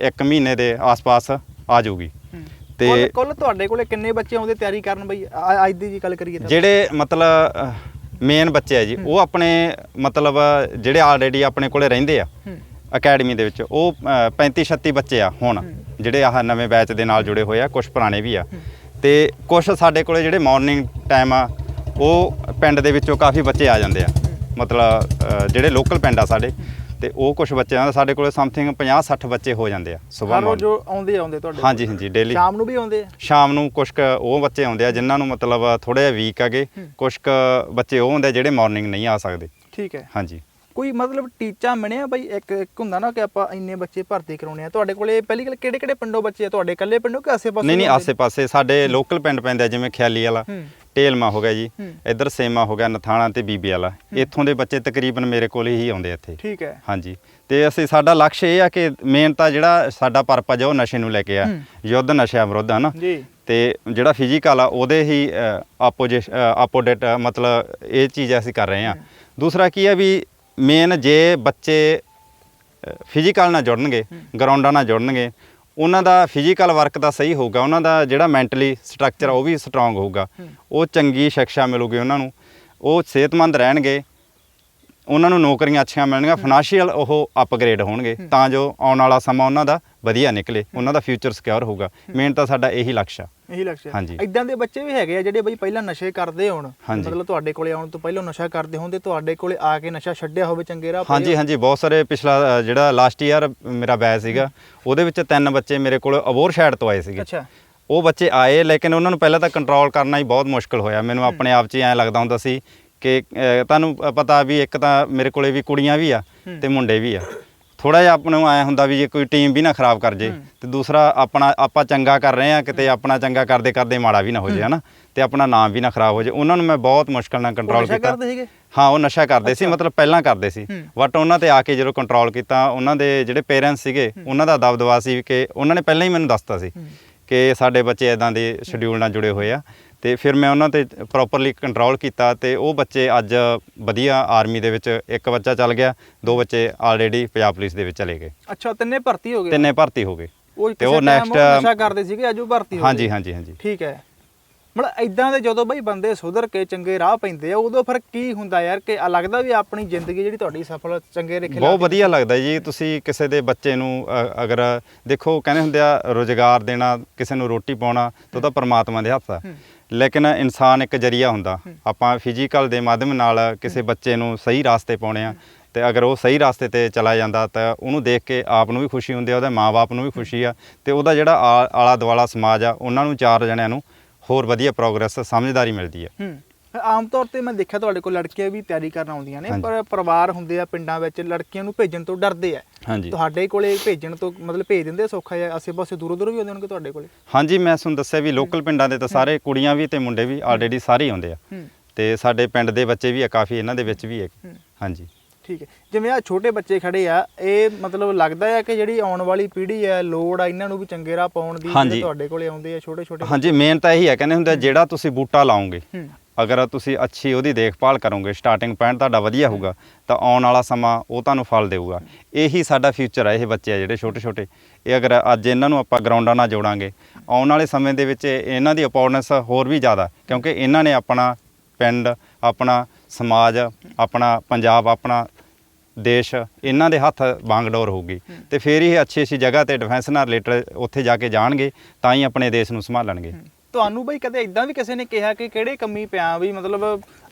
1 ਮਹੀਨੇ ਦੇ ਆਸ-ਪਾਸ ਆ ਜਾਊਗੀ।
ਤੇ ਕੁੱਲ ਤੁਹਾਡੇ ਕੋਲੇ ਕਿੰਨੇ ਬੱਚੇ ਆਉਂਦੇ ਤਿਆਰੀ ਕਰਨ ਬਈ? ਅੱਜ ਦੀ ਜੀ ਗੱਲ ਕਰੀਏ ਤਾਂ।
ਜਿਹੜੇ ਮਤਲਬ ਮੇਨ ਬੱਚੇ ਆ ਜੀ ਉਹ ਆਪਣੇ ਮਤਲਬ ਜਿਹੜੇ ਆਲਰੇਡੀ ਆਪਣੇ ਕੋਲੇ ਰਹਿੰਦੇ ਆ। ਅਕੈਡਮੀ ਦੇ ਵਿੱਚ ਉਹ 35 36 ਬੱਚੇ ਆ ਹੁਣ ਜਿਹੜੇ ਆਹ ਨਵੇਂ ਬੈਚ ਦੇ ਨਾਲ ਜੁੜੇ ਹੋਏ ਆ ਕੁਝ ਪੁਰਾਣੇ ਵੀ ਆ। ਤੇ ਕੁਝ ਸਾਡੇ ਕੋਲੇ ਜਿਹੜੇ ਮਾਰਨਿੰਗ ਟਾਈਮ ਆ ਉਹ ਪਿੰਡ ਦੇ ਵਿੱਚੋਂ ਕਾਫੀ ਬੱਚੇ ਆ ਜਾਂਦੇ ਆ। ਮਤਲਬ ਅ, ਜਿਹੜੇ ਲੋਕਲ ਪਿੰਡ ਆ ਸਾਡੇ ਤੇ ਉਹ ਕੁਝ ਬੱਚਿਆਂ ਦਾ ਸਾਡੇ ਕੋਲੇ ਸਮਥਿੰਗ 50 60 ਬੱਚੇ ਹੋ ਜਾਂਦੇ ਆ ਸਵੇਰ
ਹਰ ਰੋਜ਼ ਜੋ ਆਉਂਦੇ ਆਉਂਦੇ ਤੁਹਾਡੇ
ਹਾਂਜੀ ਹਾਂਜੀ ਡੇਲੀ
ਸ਼ਾਮ ਨੂੰ ਵੀ ਆਉਂਦੇ ਆ?
ਸ਼ਾਮ ਨੂੰ ਕੁਝ ਕੁ ਉਹ ਬੱਚੇ ਆਉਂਦੇ ਆ ਜਿਨ੍ਹਾਂ ਨੂੰ ਮਤਲਬ ਥੋੜੇ ਜਿਹਾ ਵੀਕ ਹੈਗੇ ਕੁਝ ਕੁ ਬੱਚੇ ਉਹ ਹੁੰਦੇ ਆ ਜਿਹੜੇ ਮਾਰਨਿੰਗ ਨਹੀਂ ਆ ਸਕਦੇ।
ਠੀਕ ਹੈ।
ਹਾਂਜੀ।
ਕੋਈ ਮਤਲਬ ਟੀਚਾ ਬਣਿਆ ਬਈ? ਇੱਕ ਇੱਕ ਹੁੰਦਾ ਨਾ ਕਿ ਆਪਾਂ ਇੰਨੇ ਬੱਚੇ ਭਰਤੀ ਕਰਾਉਣੇ ਆ। ਤੁਹਾਡੇ ਕੋਲੇ ਪਹਿਲੀ ਗੱਲ ਕਿਹੜੇ ਕਿਹੜੇ ਪਿੰਡੋਂ ਬੱਚੇ ਆ? ਤੁਹਾਡੇ ਇਕੱਲੇ ਪਿੰਡੋਂ ਕਿ ਆਸੇ-ਪਾਸੇ
ਨਹੀਂ ਨਹੀਂ ਆਸੇ-ਪਾਸੇ ਸਾਡੇ ਲੋਕਲ ਪਿੰਡ ਪੈਂਦੇ ਆ ਜਿਵੇਂ ਖਿਆਲੀ ਵਾਲਾ।
ਹੂੰ।
ਢੇਲਮਾ ਹੋ ਗਿਆ ਜੀ। ਇੱਧਰ ਸੇਮਾ ਹੋ ਗਿਆ ਨਥਾਣਾ ਤੇ ਬੀਬੀ ਵਾਲਾ। ਇੱਥੋਂ ਦੇ ਬੱਚੇ ਤਕਰੀਬਨ ਮੇਰੇ ਕੋਲ ਹੀ ਆਉਂਦੇ ਆ ਇੱਥੇ।
ਠੀਕ ਹੈ।
ਹਾਂਜੀ। ਤੇ ਅਸੀਂ ਸਾਡਾ ਲਕਸ਼ ਇਹ ਆ ਕਿ ਮੇਨ ਤਾਂ ਜਿਹੜਾ ਸਾਡਾ ਪਰਪਸ ਆ ਉਹ ਨਸ਼ੇ ਨੂੰ ਲੈ ਕੇ ਆ। ਯੁੱਧ ਨਸ਼ਿਆਂ ਵਿਰੁੱਧ ਹੈ ਨਾ
ਜੀ।
ਤੇ ਜਿਹੜਾ ਫਿਜ਼ੀਕਲ ਆ ਉਹਦੇ ਹੀ ਆਪੋਜਿਟ ਆਪੋਡੇਟ ਮਤਲਬ ਇਹ ਚੀਜ਼ ਅਸੀਂ ਕਰ ਰਹੇ ਹਾਂ। ਦੂਸਰਾ ਕੀ ਹੈ ਵੀ ਮੇਨ ਜੇ ਬੱਚੇ ਫਿਜ਼ੀਕਲ ਨਾਲ ਜੁੜਨਗੇ ਗਰਾਊਂਡਾਂ ਨਾਲ ਜੁੜਨਗੇ ਉਹਨਾਂ ਦਾ ਫਿਜ਼ੀਕਲ ਵਰਕ ਤਾਂ ਸਹੀ ਹੋਊਗਾ ਉਹਨਾਂ ਦਾ ਜਿਹੜਾ ਮੈਂਟਲੀ ਸਟਰਕਚਰ ਉਹ ਵੀ ਸਟਰੋਂਗ ਹੋਊਗਾ। ਉਹ ਚੰਗੀ ਸਿੱਖਿਆ ਮਿਲੂਗੀ ਉਹਨਾਂ ਨੂੰ। ਉਹ ਸਿਹਤਮੰਦ ਰਹਿਣਗੇ। ਉਹਨਾਂ ਨੂੰ ਨੌਕਰੀਆਂ ਅੱਛੀਆਂ ਮਿਲਣਗੀਆਂ ਫਾਈਨੈਂਸ਼ੀਅਲ ਉਹ ਅਪਗ੍ਰੇਡ ਹੋਣਗੇ ਤਾਂ ਜੋ ਆਉਣ ਵਾਲਾ ਸਮਾਂ ਉਹਨਾਂ ਦਾ ਵਧੀਆ ਨਿਕਲੇ ਉਹਨਾਂ ਦਾ ਫਿਊਚਰ ਸਿਕਿਉਰ ਹੋਊਗਾ। ਮੇਨ ਤਾਂ ਸਾਡਾ ਇਹੀ ਲਕਸ਼ ਆ।
ਇਹੀ ਲਕਸ਼ ਹੈ
ਹਾਂਜੀ।
ਇਦਾਂ ਦੇ ਬੱਚੇ ਵੀ ਹੈਗੇ ਆ ਜਿਹੜੇ ਬਈ ਪਹਿਲਾਂ ਨਸ਼ੇ ਕਰਦੇ ਹੋਣ
ਹਾਂਜੀ।
ਮਤਲਬ ਤੁਹਾਡੇ ਕੋਲੇ ਆਉਣ ਤੋਂ ਪਹਿਲਾਂ ਨਸ਼ਾ ਕਰਦੇ ਹੋਣ ਤੇ ਤੁਹਾਡੇ ਕੋਲੇ ਆ ਕੇ ਨਸ਼ਾ ਛੱਡਿਆ ਹੋਵੇ ਚੰਗੇ ਰਾਹ ਪਏ
ਹਾਂਜੀ ਹਾਂਜੀ ਬਹੁਤ ਸਾਰੇ ਪਿਛਲਾ ਅ, ਜਿਹੜਾ ਲਾਸਟ ਈਅਰ ਮੇਰਾ ਬੈਚ ਸੀਗਾ ਉਹਦੇ ਵਿੱਚ ਤਿੰਨ ਬੱਚੇ ਮੇਰੇ ਕੋਲ ਅਬੋਰ ਸ਼ਾਇਡ ਤੋਂ ਆਏ ਸੀਗੇ।
ਅੱਛਾ।
ਉਹ ਬੱਚੇ ਆਏ ਲੇਕਿਨ ਉਹਨਾਂ ਨੂੰ ਪਹਿਲਾਂ ਤਾਂ ਕੰਟਰੋਲ ਕਰਨਾ ਹੀ ਬਹੁਤ ਮੁਸ਼ਕਲ ਹੋਇਆ। ਮੈਨੂੰ ਆਪਣੇ ਆਪ 'ਚ ਹੀ ਐਂ ਲੱਗਦਾ ਹੁੰਦਾ ਸੀ ਕਿ ਤੁਹਾਨੂੰ ਪਤਾ ਵੀ ਇੱਕ ਤਾਂ ਮੇਰੇ ਕੋਲੇ ਵੀ ਕੁੜੀਆਂ ਵੀ ਆ ਤੇ ਮੁੰਡੇ ਵੀ ਆ। ਥੋੜਾ ਜਿਹਾ ਆਪਾਂ ਨੂੰ ਐਂ ਹੁੰਦਾ ਵੀ ਜੇ ਕੋਈ ਟੀਮ ਵੀ ਨਾ ਖਰਾਬ ਕਰ ਜੇ ਤੇ ਦੂਸਰਾ ਆਪਣਾ ਆਪਾਂ ਚੰਗਾ ਕਰ ਰਹੇ ਆ ਕਿਤੇ ਆਪਣਾ ਚੰਗਾ ਕਰਦੇ ਕਰਦੇ ਮਾੜਾ ਵੀ ਨਾ ਹੋ ਜੇ ਹਨਾ? ਤੇ ਆਪਣਾ ਨਾਮ ਵੀ ਨਾ ਖਰਾਬ ਹੋ ਜੇ। ਉਹਨਾਂ ਨੂੰ ਮੈਂ ਬਹੁਤ ਮੁਸ਼ਕਲ ਨਾਲ ਕੰਟਰੋਲ
ਨਸ਼ਾ
ਕੀਤਾ।
ਕਰਦੇ ਸੀਗੇ?
ਹਾਂ ਉਹ ਨਸ਼ਾ ਕਰਦੇ ਸੀ ਮਤਲਬ ਪਹਿਲਾਂ ਕਰਦੇ ਸੀ।
ਹੂੰ।
ਬਟ ਉਹਨਾਂ ਤੇ ਆ ਕੇ ਜਦੋਂ ਕੰਟਰੋਲ ਕੀਤਾ ਉਹਨਾਂ ਦੇ ਜਿਹੜੇ ਪੇਰੈਂਟਸ ਸੀਗੇ ਉਹਨਾਂ ਦਾ ਦਬਦਬਾ ਸੀ ਕਿ ਉਹਨਾਂ ਨੇ ਪਹਿਲਾਂ ਹੀ ਮੈਨੂੰ ਦੱਸਤਾ ਸੀ ਕਿ ਸਾਡੇ ਬੱਚੇ ਇਦਾਂ ਦੇ ਸ਼ਡਿਊਲ ਨਾਲ ਜੁੜੇ ਹੋਏ ਆ। ਤੇ ਫਿਰ ਮੈਂ ਉਹਨਾਂ ਤੇ ਪ੍ਰੋਪਰਲੀ ਕੰਟਰੋਲ ਕੀਤਾ ਤੇ ਉਹ ਬੱਚੇ ਅੱਜ ਵਧੀਆ ਆਰਮੀ ਦੇ ਵਿੱਚ ਇੱਕ ਬੱਚਾ ਚੱਲ ਗਿਆ ਦੋ ਬੱਚੇ ਆਲਰੇਡੀ ਪੰਜਾਬ ਪੁਲਿਸ ਦੇ ਵਿੱਚ ਚਲੇ ਗਏ।
ਅੱਛਾ ਤਿੰਨੇ ਭਰਤੀ ਹੋ ਗਏ?
ਤਿੰਨੇ ਭਰਤੀ ਹੋ ਗਏ। ਤੇ ਉਹ
ਨੈਕਸਟ ਨਸ਼ਾ ਕਰਦੇ ਸੀਗੇ ਅੱਜ ਉਹ ਭਰਤੀ ਹੋ
ਹਾਂਜੀ
ਗਏ।
ਹਾਂਜੀ ਹਾਂਜੀ।
ਠੀਕ ਹੈ। ਮਤਲਬ ਇਦਾਂ ਦੇ ਜਦੋਂ ਬਈ ਬੰਦੇ ਸੁਧਰ ਕੇ ਚੰਗੇ ਰਾਹ ਪੈਂਦੇ ਆ ਉਦੋਂ ਫਿਰ ਕੀ ਹੁੰਦਾ ਯਾਰ ਕਿ ਆ ਲੱਗਦਾ ਵੀ ਆਪਣੀ ਜ਼ਿੰਦਗੀ ਜਿਹੜੀ ਤੁਹਾਡੀ ਸਫਲ ਚੰਗੇ ਰੇਖੇ
ਬਹੁਤ ਵਧੀਆ ਲੱਗਦਾ ਜੀ ਤੁਸੀਂ ਕਿਸੇ ਦੇ ਬੱਚੇ ਨੂੰ ਅਗਰ ਦੇਖੋ ਕਹਿੰਦੇ ਹੁੰਦੇ ਆ ਰੋਜ਼ਗਾਰ ਦੇਣਾ ਕਿਸੇ ਨੂੰ ਰੋਟੀ ਪਾਉਣਾ ਤਾਂ ਉਹ ਤਾਂ ਪਰਮਾਤਮਾ ਦੇ ਹੱਥ ਆ। ਲੇਕਿਨ ਇਨਸਾਨ ਇੱਕ ਜਰੀਆ ਹੁੰਦਾ। ਆਪਾਂ ਫਿਜ਼ੀਕਲ ਦੇ ਮਾਧਿਅਮ ਨਾਲ ਕਿਸੇ ਬੱਚੇ ਨੂੰ ਸਹੀ ਰਾਸਤੇ ਪਾਉਣੇ ਆ ਤੇ ਅਗਰ ਉਹ ਸਹੀ ਰਾਸਤੇ ਤੇ ਚਲਾ ਜਾਂਦਾ ਤਾਂ ਉਹਨੂੰ ਦੇਖ ਕੇ ਆਪ ਨੂੰ ਵੀ ਖੁਸ਼ੀ ਹੁੰਦੀ ਆ ਉਹਦੇ ਮਾਪੇ ਨੂੰ ਵੀ ਖੁਸ਼ੀ ਆ ਤੇ ਉਹਦਾ ਜਿਹੜਾ ਆਲਾ ਦੁਆਲਾ ਸਮਾਜ ਆ ਉਹਨਾਂ ਨੂੰ ਚਾਰ ਜਣਿਆਂ ਨੂੰ ਹੋਰ ਵਧੀਆ ਪ੍ਰੋਗਰੈਸ ਸਮਝਦਾਰੀ ਮਿਲਦੀ ਆ।
ਹੂੰ। ਆਮ ਤੌਰ ਤੇ ਮੈਂ ਦੇਖਿਆ ਤੁਹਾਡੇ ਕੋਲ ਲੜਕੀਆਂ ਵੀ ਤਿਆਰੀ ਕਰਨ ਆਉਂਦੀਆਂ ਨੇ। ਪਰ ਪਰਿਵਾਰ ਹੁੰਦੇ ਆ ਪਿੰਡਾਂ ਵਿੱਚ ਲੜਕੀਆਂ ਨੂੰ ਭੇਜਣ ਤੋਂ ਡਰਦੇ ਆ। ਤੁਹਾਡੇ ਕੋਲੇ ਭੇਜਣ ਤੋਂ ਮਤਲਬ ਭੇਜ ਦਿੰਦੇ ਆ ਸੌਖਾ ਜਿਹਾ ਆਸੇ-ਪਾਸੇ ਦੂਰੋਂ ਦੂਰੋਂ ਵੀ ਆਉਂਦੇ ਹੋਣਗੇ ਤੁਹਾਡੇ ਕੋਲੇ?
ਹਾਂਜੀ ਮੈਂ ਤੁਹਾਨੂੰ ਦੱਸਿਆ ਵੀ ਲੋਕਲ ਪਿੰਡਾਂ ਦੇ ਤਾਂ ਸਾਰੇ ਕੁੜੀਆਂ ਵੀ ਤੇ ਮੁੰਡੇ ਵੀ ਆਲਰੇਡੀ ਸਾਰੇ ਹੀ ਆਉਂਦੇ ਆ। ਤੇ ਸਾਡੇ ਪਿੰਡ ਦੇ ਬੱਚੇ ਵੀ ਆ ਕਾਫੀ ਇਹਨਾਂ ਦੇ ਵਿੱਚ ਵੀ ਹੂੰ। ਹਾਂਜੀ।
ਠੀਕ ਹੈ। ਜਿਵੇਂ ਆ ਛੋਟੇ ਬੱਚੇ ਖੜੇ ਆ ਇਹ ਮਤਲਬ ਲੱਗਦਾ ਹੈ ਕਿ ਜਿਹੜੀ ਆਉਣ ਵਾਲੀ ਪੀੜ੍ਹੀ ਹੈ ਲੋੜ ਆ ਇਹਨਾਂ ਨੂੰ ਵੀ ਚੰਗੇ ਰਾਹ ਪਾਉਣ ਦੀ। ਜਿਹੜੇ ਤੁਹਾਡੇ ਕੋਲੇ ਆਉਂਦੇ ਆ ਛੋਟੇ ਛੋਟੇ
ਹਾਂਜੀ ਮੇਨ ਤਾਂ ਇਹੀ ਹੈ ਕਹਿੰਦੇ ਹੁੰਦੇ ਆ, ਜਿਹੜਾ ਤੁਸੀਂ ਬੂਟਾ ਲਾਓਗੇ
ਹੂੰ।
ਅਗਰ ਤੁਸੀਂ ਅੱਛੀ ਉਹਦੀ ਦੇਖਭਾਲ ਕਰੋਗੇ ਸਟਾਰਟਿੰਗ ਪੁਆਇੰਟ ਤੁਹਾਡਾ ਵਧੀਆ ਹੋਊਗਾ, ਤਾਂ ਆਉਣ ਵਾਲਾ ਸਮਾਂ ਉਹ ਤੁਹਾਨੂੰ ਫਲ ਦੇਊਗਾ। ਇਹੀ ਸਾਡਾ ਫਿਊਚਰ ਹੈ ਇਹ ਬੱਚੇ ਆ ਜਿਹੜੇ ਛੋਟੇ ਛੋਟੇ ਇਹ ਅਗਰ ਅੱਜ ਇਹਨਾਂ ਨੂੰ ਆਪਾਂ ਗਰਾਊਂਡਾਂ ਨਾਲ ਜੋੜਾਂਗੇ, ਆਉਣ ਵਾਲੇ ਸਮੇਂ ਦੇ ਵਿੱਚ ਇਹਨਾਂ ਦੀ ਅਪੋਰਡਨੈਸ ਹੋਰ ਵੀ ਜ਼ਿਆਦਾ, ਕਿਉਂਕਿ ਇਹਨਾਂ ਨੇ ਆਪਣਾ ਪਿੰਡ, ਆਪਣਾ ਸਮਾਜ, ਆਪਣਾ ਪੰਜਾਬ, ਆਪਣਾ ਦੇਸ਼, ਇਹਨਾਂ ਦੇ ਹੱਥ ਬਾਂਗਡੋਰ ਹੋਊਗੀ। ਤੇ ਫਿਰ ਹੀ ਇਹ ਅੱਛੀ ਅੱਛੀ ਜਗ੍ਹਾ ਤੇ ਡਿਫੈਂਸ ਨਾਲ ਰਿਲੇਟਡ ਉੱਥੇ ਜਾ ਕੇ ਜਾਣਗੇ, ਤਾਂ ਹੀ ਆਪਣੇ ਦੇਸ਼ ਨੂੰ ਸੰਭਾਲਣਗੇ।
ਤੁਹਾਨੂੰ ਬਈ ਕਦੇ ਇਦਾਂ ਵੀ ਕਿਸੇ ਨੇ ਕਿਹਾ ਕਿ ਕਿਹੜੇ ਕੰਮੀ ਪਿਆ ਵੀ ਮਤਲਬ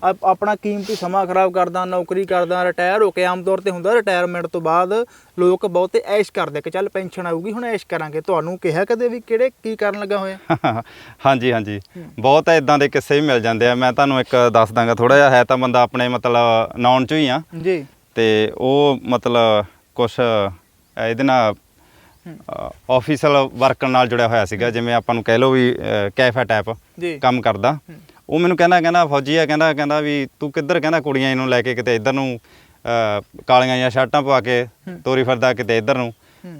ਆਪ- ਆਪਣਾ ਕੀਮਤੀ ਸਮਾਂ ਖਰਾਬ ਕਰਦਾ ਨੌਕਰੀ ਕਰਦਾ ਰਿਟਾਇਰ ਹੋ ਕੇ ਆਮ ਤੌਰ ਤੇ ਹੁੰਦਾ ਰਿਟਾਇਰਮੈਂਟ ਤੋਂ ਬਾਅਦ ਲੋਕ ਬਹੁਤੇ ਐਸ਼ ਕਰਦੇ ਕਿ ਚੱਲ ਪੈਨਸ਼ਨ ਆਊਗੀ ਹੁਣ ਐਸ਼ ਕਰਾਂਗੇ। ਤੁਹਾਨੂੰ ਕਿਹਾ ਕਦੇ ਵੀ ਕਿਹੜੇ ਕੀ ਕਰਨ ਲੱਗਾ ਹੋਇਆ? [laughs]
ਹਾਂਜੀ ਹਾਂਜੀ। ਬਹੁਤ ਇਦਾਂ ਦੇ ਕਿੱਸੇ ਵੀ ਮਿਲ ਜਾਂਦੇ ਆ। ਮੈਂ ਤੁਹਾਨੂੰ ਇੱਕ ਦੱਸ ਦਾਂਗਾ ਥੋੜਾ ਜਿਹਾ ਹੈ ਤਾਂ ਬੰਦਾ ਆਪਣੇ ਮਤਲਬ ਨੌਨ ਚੋਂ ਹੀ ਆ।
ਜੀ।
ਤੇ ਉਹ ਮਤਲਬ ਕੁਝ ਇਹਦੇ ਨਾਲ ਆਫੀਸ਼ਲ ਵਰਕ ਨਾਲ ਜੁੜਿਆ ਹੋਇਆ ਸੀਗਾ ਜਿਵੇਂ ਆਪਾਂ ਨੂੰ ਕਹਿ ਲਓ ਵੀ ਕੈਫੇ ਟਾਈਪ ਕੰਮ ਕਰਦਾ। ਉਹ ਮੈਨੂੰ ਕਹਿੰਦਾ ਕਹਿੰਦਾ ਫੌਜੀ ਆ ਕਹਿੰਦਾ ਕਹਿੰਦਾ ਵੀ ਤੂੰ ਕਿੱਧਰ ਕਹਿੰਦਾ ਕੁੜੀਆਂ ਇਹਨੂੰ ਲੈ ਕੇ ਕਿਤੇ ਇੱਧਰ ਨੂੰ ਕਾਲੀਆਂ ਜਾਂ ਸ਼ਰਟਾਂ ਪਵਾ ਕੇ ਤੋਰੀ ਫਿਰਦਾ ਕਿਤੇ ਇੱਧਰ ਨੂੰ।